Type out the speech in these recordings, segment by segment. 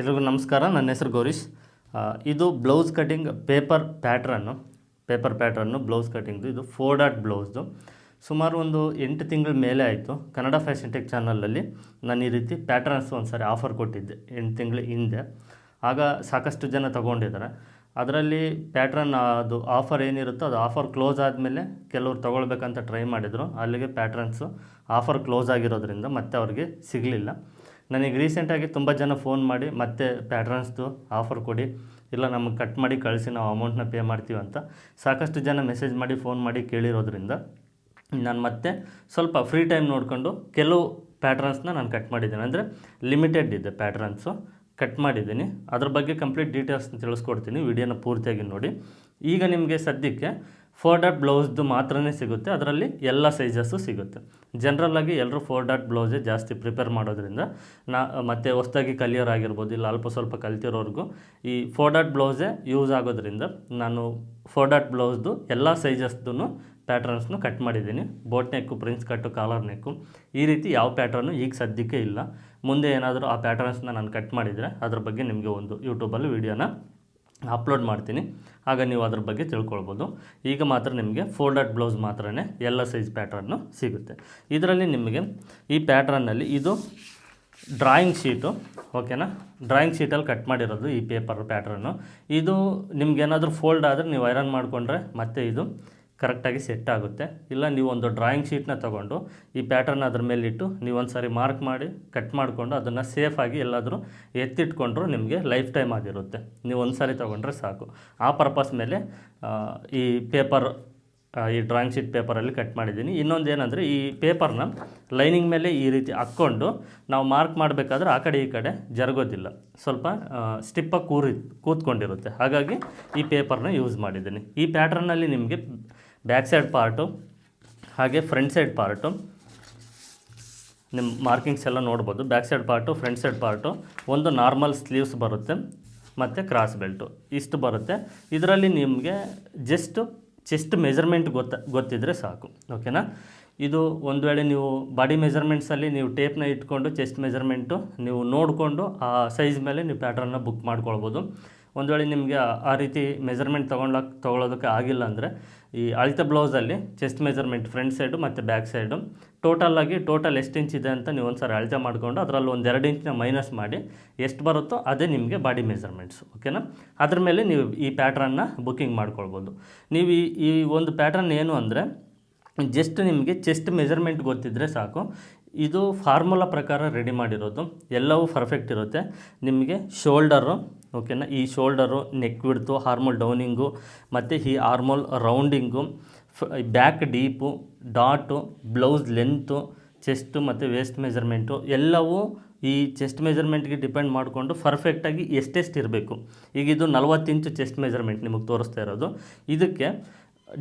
ಎಲ್ರಿಗೂ ನಮಸ್ಕಾರ. ನನ್ನ ಹೆಸರು ಗೌರೀಶ್. ಇದು blouse cutting paper pattern paper pattern blouse ಕಟಿಂಗ್ದು. ಇದು ಫೋರ್ ಡಾಟ್ ಬ್ಲೌಸ್ದು. ಸುಮಾರು ಒಂದು ಎಂಟು ತಿಂಗಳ ಮೇಲೆ ಆಯಿತು ಕನ್ನಡ ಫ್ಯಾಷನ್ ಟೆಕ್ ಚಾನಲಲ್ಲಿ. ನಾನು ಈ ರೀತಿ ಪ್ಯಾಟ್ರನ್ಸ್ ಒಂದು ಸಾರಿ ಆಫರ್ ಕೊಟ್ಟಿದ್ದೆ ಎಂಟು ತಿಂಗಳ ಹಿಂದೆ. ಆಗ ಸಾಕಷ್ಟು ಜನ ತಗೊಂಡಿದ್ದಾರೆ. ಅದರಲ್ಲಿ ಪ್ಯಾಟ್ರನ್ ಅದು ಆಫರ್ ಏನಿರುತ್ತೋ ಅದು ಆಫರ್ ಕ್ಲೋಸ್ ಆದಮೇಲೆ ಕೆಲವರು ತೊಗೊಳ್ಬೇಕಂತ ಟ್ರೈ ಮಾಡಿದರು. ಅಲ್ಲಿಗೆ ಪ್ಯಾಟ್ರನ್ಸು ಆಫರ್ ಕ್ಲೋಸ್ ಆಗಿರೋದ್ರಿಂದ ಮತ್ತೆ ಅವ್ರಿಗೆ ಸಿಗಲಿಲ್ಲ. ನನಗೆ ರೀಸೆಂಟಾಗಿ ತುಂಬ ಜನ ಫೋನ್ ಮಾಡಿ, ಮತ್ತೆ ಪ್ಯಾಟ್ರನ್ಸ್ದು ಆಫರ್ ಕೊಡಿ. ಇಲ್ಲ, ನಮಗೆ ಕಟ್ ಮಾಡಿ ಕಳಿಸಿ, ನಾವು ಅಮೌಂಟ್ನ ಪೇ ಮಾಡ್ತೀವಿ ಅಂತ ಸಾಕಷ್ಟು ಜನ ಮೆಸೇಜ್ ಮಾಡಿ ಫೋನ್ ಮಾಡಿ ಕೇಳಿರೋದ್ರಿಂದ ನಾನು ಮತ್ತೆ ಸ್ವಲ್ಪ ಫ್ರೀ ಟೈಮ್ ನೋಡಿಕೊಂಡು ಕೆಲವು ಪ್ಯಾಟ್ರನ್ಸ್ನ ನಾನು ಕಟ್ ಮಾಡಿದ್ದೇನೆ. ಅಂದರೆ ಲಿಮಿಟೆಡ್ ಇದೆ ಪ್ಯಾಟ್ರನ್ಸು ಕಟ್ ಮಾಡಿದ್ದೀನಿ. ಅದ್ರ ಬಗ್ಗೆ ಕಂಪ್ಲೀಟ್ ಡೀಟೇಲ್ಸ್ನ ತಿಳಿಸ್ಕೊಡ್ತೀನಿ. ವಿಡಿಯೋನ ಪೂರ್ತಿಯಾಗಿ ನೋಡಿ. ಈಗ ನಿಮಗೆ ಸದ್ಯಕ್ಕೆ ಫೋರ್ ಡಾಟ್ ಬ್ಲೌಸ್ದು ಮಾತ್ರನೇ ಸಿಗುತ್ತೆ. ಅದರಲ್ಲಿ ಎಲ್ಲ ಸೈಜಸ್ಸು ಸಿಗುತ್ತೆ. ಜನ್ರಲ್ಲಾಗಿ ಎಲ್ಲರೂ ಫೋರ್ ಡಾಟ್ ಬ್ಲೌಸೇ ಜಾಸ್ತಿ ಪ್ರಿಪೇರ್ ಮಾಡೋದ್ರಿಂದ ನಾ, ಮತ್ತು ಹೊಸ್ದಾಗಿ ಕಲಿಯೋರಾಗಿರ್ಬೋದು ಇಲ್ಲ ಅಲ್ಪ ಸ್ವಲ್ಪ ಕಲ್ತಿರೋರ್ಗೂ ಈ ಫೋರ್ ಡಾಟ್ ಬ್ಲೌಸೇ ಯೂಸ್ ಆಗೋದ್ರಿಂದ ನಾನು ಫೋರ್ ಡಾಟ್ ಬ್ಲೌಸ್ದು ಎಲ್ಲ ಸೈಜಸ್ದು ಪ್ಯಾಟ್ರನ್ಸ್ನು ಕಟ್ ಮಾಡಿದ್ದೀನಿ. Boat neck prince cut collar neck ಈ ರೀತಿ ಯಾವ ಪ್ಯಾಟ್ರನ್ನು ಈಗ ಸದ್ಯಕ್ಕೆ ಇಲ್ಲ. ಮುಂದೆ ಏನಾದರೂ ಆ ಪ್ಯಾಟ್ರನ್ಸ್ನ ನಾನು ಕಟ್ ಮಾಡಿದರೆ ಅದ್ರ ಬಗ್ಗೆ ನಿಮಗೆ ಒಂದು ಯೂಟ್ಯೂಬಲ್ಲಿ ವೀಡಿಯೋನ ಅಪ್ಲೋಡ್ ಮಾಡ್ತೀನಿ. ಆಗ ನೀವು ಅದ್ರ ಬಗ್ಗೆ ತಿಳ್ಕೊಳ್ಬೋದು. ಈಗ ಮಾತ್ರ ನಿಮಗೆ ಫೋರ್ ಡಾಟ್ ಬ್ಲೌಸ್ ಮಾತ್ರನೇ ಎಲ್ಲ ಸೈಜ್ ಪ್ಯಾಟ್ರನ್ನು ಸಿಗುತ್ತೆ. ಇದರಲ್ಲಿ ನಿಮಗೆ ಈ ಪ್ಯಾಟ್ರನ್ನಲ್ಲಿ ಇದು ಡ್ರಾಯಿಂಗ್ ಶೀಟು ಓಕೆನಾ ಡ್ರಾಯಿಂಗ್ ಶೀಟಲ್ಲಿ ಕಟ್ ಮಾಡಿರೋದು ಈ ಪೇಪರ್ ಪ್ಯಾಟ್ರನ್ನು ಇದು ನಿಮ್ಗೇನಾದರೂ ಫೋಲ್ಡ್ ಆದರೆ ನೀವು ಐರನ್ ಮಾಡಿಕೊಂಡ್ರೆ ಮತ್ತೆ ಇದು ಕರೆಕ್ಟಾಗಿ ಸೆಟ್ ಆಗುತ್ತೆ. ಇಲ್ಲ, ನೀವು ಒಂದು ಡ್ರಾಯಿಂಗ್ ಶೀಟ್ನ ತೊಗೊಂಡು ಈ ಪ್ಯಾಟರ್ನ್ ಅದ್ರ ಮೇಲಿಟ್ಟು ನೀವು ಒಂದು ಸಾರಿ ಮಾರ್ಕ್ ಮಾಡಿ ಕಟ್ ಮಾಡಿಕೊಂಡು ಅದನ್ನು ಸೇಫಾಗಿ ಎಲ್ಲಾದರೂ ಎತ್ತಿಟ್ಕೊಂಡ್ರು ನಿಮಗೆ ಲೈಫ್ ಟೈಮ್ ಆಗಿರುತ್ತೆ. ನೀವು ಒಂದು ಸಾರಿ ತೊಗೊಂಡ್ರೆ ಸಾಕು. ಆ ಪರ್ಪಸ್ ಮೇಲೆ ಈ ಪೇಪರ್ ಈ ಡ್ರಾಯಿಂಗ್ ಶೀಟ್ ಪೇಪರಲ್ಲಿ ಕಟ್ ಮಾಡಿದ್ದೀನಿ. ಇನ್ನೊಂದು ಏನಂದರೆ ಈ ಪೇಪರ್ನ ಲೈನಿಂಗ್ ಮೇಲೆ ಈ ರೀತಿ ಹಾಕ್ಕೊಂಡು ನಾವು ಮಾರ್ಕ್ ಮಾಡಬೇಕಾದ್ರೆ ಆ ಕಡೆ ಈ ಕಡೆ ಜರುಗೋದಿಲ್ಲ. ಸ್ವಲ್ಪ ಸ್ಟಿಪ್ಪಾಗಿ ಕೂರಿ, ಕೂತ್ಕೊಂಡಿರುತ್ತೆ. ಹಾಗಾಗಿ ಈ ಪೇಪರ್ನ ಯೂಸ್ ಮಾಡಿದ್ದೀನಿ. ಈ ಪ್ಯಾಟ್ರನ್ನಲ್ಲಿ ನಿಮಗೆ ಬ್ಯಾಕ್ ಸೈಡ್ ಪಾರ್ಟು, ಹಾಗೆ ಫ್ರಂಟ್ ಸೈಡ್ ಪಾರ್ಟು. ನಿಮ್ಮ ಮಾರ್ಕಿಂಗ್ಸ್ ಎಲ್ಲ ನೋಡ್ಬೋದು. Back side part, front side part. ಒಂದು ನಾರ್ಮಲ್ ಸ್ಲೀವ್ಸ್ ಬರುತ್ತೆ, ಮತ್ತು ಕ್ರಾಸ್ ಬೆಲ್ಟು. ಇಷ್ಟು ಬರುತ್ತೆ. ಇದರಲ್ಲಿ ನಿಮಗೆ ಜಸ್ಟ್ ಚೆಸ್ಟ್ ಮೆಜರ್ಮೆಂಟ್ ಗೊತ್ತ ಗೊತ್ತಿದ್ದರೆ ಸಾಕು. ಓಕೆನಾ? ಇದು ಒಂದು ವೇಳೆ ನೀವು ಬಾಡಿ ಮೆಜರ್ಮೆಂಟ್ಸಲ್ಲಿ ನೀವು ಟೇಪ್ನ ಇಟ್ಕೊಂಡು ಚೆಸ್ಟ್ ಮೆಜರ್ಮೆಂಟು ನೀವು ನೋಡಿಕೊಂಡು ಆ ಸೈಜ್ ಮೇಲೆ ನೀವು ಪ್ಯಾಟ್ರನ್ನ ಬುಕ್ ಮಾಡ್ಕೊಳ್ಬೋದು. ಒಂದು ವೇಳೆ ನಿಮಗೆ ಆ- ರೀತಿ ಮೆಜರ್ಮೆಂಟ್ ತೊಗೊಳಕ್ಕೆ ತೊಗೊಳೋದಕ್ಕೆ ಆಗಿಲ್ಲ ಅಂದರೆ ಈ ಅಳತೆ ಬ್ಲೌಸಲ್ಲಿ ಚೆಸ್ಟ್ ಮೆಜರ್ಮೆಂಟ್ ಫ್ರಂಟ್ ಸೈಡು ಮತ್ತು ಬ್ಯಾಕ್ ಸೈಡು ಟೋಟಲಾಗಿ ಟೋಟಲ್ ಎಷ್ಟು ಇಂಚ್ ಇದೆ ಅಂತ ನೀವು ಒಂದು ಸಾರಿ ಅಳತೆ ಮಾಡಿಕೊಂಡು ಅದರಲ್ಲಿ ಒಂದು ಎರಡು ಇಂಚಿನ ಮೈನಸ್ ಮಾಡಿ ಎಷ್ಟು ಬರುತ್ತೋ ಅದೇ ನಿಮಗೆ ಬಾಡಿ ಮೆಜರ್ಮೆಂಟ್ಸ್ ಓಕೆನಾ ಅದ್ರ ಮೇಲೆ ನೀವು ಈ ಪ್ಯಾಟ್ರನ್ನ ಬುಕ್ಕಿಂಗ್ ಮಾಡ್ಕೊಳ್ಬೋದು. ನೀವು ಈ ಈ ಒಂದು ಪ್ಯಾಟ್ರನ್ ಏನು ಅಂದರೆ ಜಸ್ಟ್ ನಿಮಗೆ ಚೆಸ್ಟ್ ಮೆಜರ್ಮೆಂಟ್ ಗೊತ್ತಿದ್ದರೆ ಸಾಕು. ಇದು ಫಾರ್ಮುಲಾ ಪ್ರಕಾರ ರೆಡಿ ಮಾಡಿರೋದು. ಎಲ್ಲವೂ ಪರ್ಫೆಕ್ಟ್ ಇರುತ್ತೆ. ನಿಮಗೆ ಶೋಲ್ಡರು, ಓಕೆನಾ? ಈ ಶೋಲ್ಡರು ನೆಕ್ ಬಿಡ್ತು ಹಾರ್ಮೋಲ್ ಡೌನಿಂಗು ಮತ್ತು ಈ armhole rounding back deep dot blouse length chest ಮತ್ತು ವೇಸ್ಟ್ ಮೆಜರ್ಮೆಂಟು ಎಲ್ಲವೂ ಈ ಚೆಸ್ಟ್ ಮೆಜರ್ಮೆಂಟ್ಗೆ ಡಿಪೆಂಡ್ ಮಾಡಿಕೊಂಡು ಪರ್ಫೆಕ್ಟಾಗಿ ಎಷ್ಟೆಷ್ಟು ಇರಬೇಕು. ಈಗ ಇದು ನಲ್ವತ್ತು ಇಂಚು ಚೆಸ್ಟ್ ಮೆಜರ್ಮೆಂಟ್ ನಿಮಗೆ ತೋರಿಸ್ತಾ ಇರೋದು. ಇದಕ್ಕೆ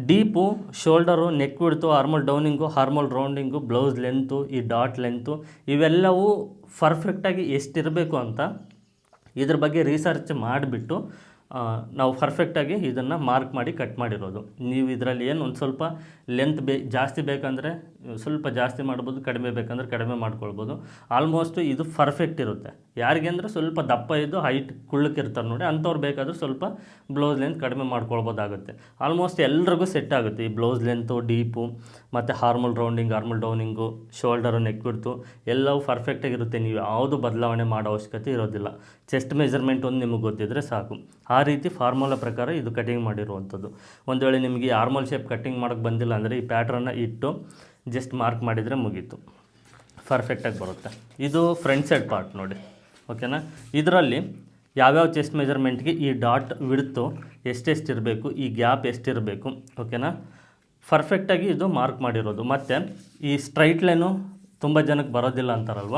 deep, shoulder neck width armhole downing armhole rounding blouse length ಈ ಡಾಟ್ ಲೆಂತು ಇವೆಲ್ಲವೂ ಪರ್ಫೆಕ್ಟಾಗಿ ಎಷ್ಟಿರಬೇಕು ಅಂತ ಇದ್ರ ಬಗ್ಗೆ ರಿಸರ್ಚ್ ಮಾಡಿಬಿಟ್ಟು ನಾವು ಪರ್ಫೆಕ್ಟಾಗಿ ಇದನ್ನು ಮಾರ್ಕ್ ಮಾಡಿ ಕಟ್ ಮಾಡಿರೋದು. ನೀವು ಇದರಲ್ಲಿ ಏನು ಒಂದು ಸ್ವಲ್ಪ ಲೆಂತ್ ಬೇ, ಜಾಸ್ತಿ ಬೇಕಂದರೆ ಸ್ವಲ್ಪ ಜಾಸ್ತಿ ಮಾಡ್ಬೋದು, ಕಡಿಮೆ ಬೇಕಂದರೆ ಕಡಿಮೆ ಮಾಡ್ಕೊಳ್ಬೋದು. ಆಲ್ಮೋಸ್ಟ್ ಇದು ಪರ್ಫೆಕ್ಟ್ ಇರುತ್ತೆ. ಯಾರಿಗೆ ಅಂದರೆ ಸ್ವಲ್ಪ ದಪ್ಪ ಇದ್ದು ಹೈಟ್ ಕುಳ್ಳಕ್ಕಿರ್ತಾರೆ ನೋಡಿ, ಅಂಥವ್ರು ಬೇಕಾದರೂ ಸ್ವಲ್ಪ ಬ್ಲೌಸ್ ಲೆಂತ್ ಕಡಿಮೆ ಮಾಡ್ಕೊಳ್ಬೋದಾಗುತ್ತೆ. ಆಲ್ಮೋಸ್ಟ್ ಎಲ್ರಿಗೂ ಸೆಟ್ ಆಗುತ್ತೆ ಈ ಬ್ಲೌಸ್ ಲೆಂತು ಡೀಪು ಮತ್ತು armhole rounding armhole downing shoulder neck width ಎಲ್ಲವೂ ಪರ್ಫೆಕ್ಟಾಗಿರುತ್ತೆ ನೀವು ಯಾವುದು ಬದಲಾವಣೆ ಮಾಡೋ ಅವಶ್ಯಕತೆ ಇರೋದಿಲ್ಲ. ಚೆಸ್ಟ್ ಮೆಜರ್ಮೆಂಟ್ ಒಂದು ನಿಮಗೆ ಗೊತ್ತಿದ್ದರೆ ಸಾಕು. ಆ ರೀತಿ ಫಾರ್ಮುಲಾ ಪ್ರಕಾರ ಇದು ಕಟಿಂಗ್ ಮಾಡಿರುವಂಥದ್ದು. ಒಂದು ವೇಳೆ ನಿಮಗೆ ಹಾರ್ಮಲ್ ಶೇಪ್ ಕಟಿಂಗ್ ಮಾಡೋಕ್ಕೆ ಬಂದಿಲ್ಲ ಅಂದರೆ ಈ ಪ್ಯಾಟ್ರನ್ನ ಇಟ್ಟು ಜಸ್ಟ್ ಮಾರ್ಕ್ ಮಾಡಿದರೆ ಮುಗೀತು. ಪರ್ಫೆಕ್ಟಾಗಿ ಬರುತ್ತೆ. ಇದು ಫ್ರಂಟ್ ಸೈಡ್ ಪಾರ್ಟ್ ನೋಡಿ. ಓಕೆನಾ ಇದರಲ್ಲಿ ಯಾವ್ಯಾವ ಚೆಸ್ಟ್ ಮೆಜರ್ಮೆಂಟ್ಗೆ ಈ ಡಾಟ್ ವಿಡ್ತು ಎಷ್ಟೆಷ್ಟಿರಬೇಕು ಈ ಗ್ಯಾಪ್ ಎಷ್ಟಿರಬೇಕು ಓಕೆನಾ ಪರ್ಫೆಕ್ಟಾಗಿ ಇದು ಮಾರ್ಕ್ ಮಾಡಿರೋದು. ಮತ್ತು ಈ ಸ್ಟ್ರೈಟ್ ಲೈನು ತುಂಬ ಜನಕ್ಕೆ ಬರೋದಿಲ್ಲ ಅಂತಾರಲ್ವ?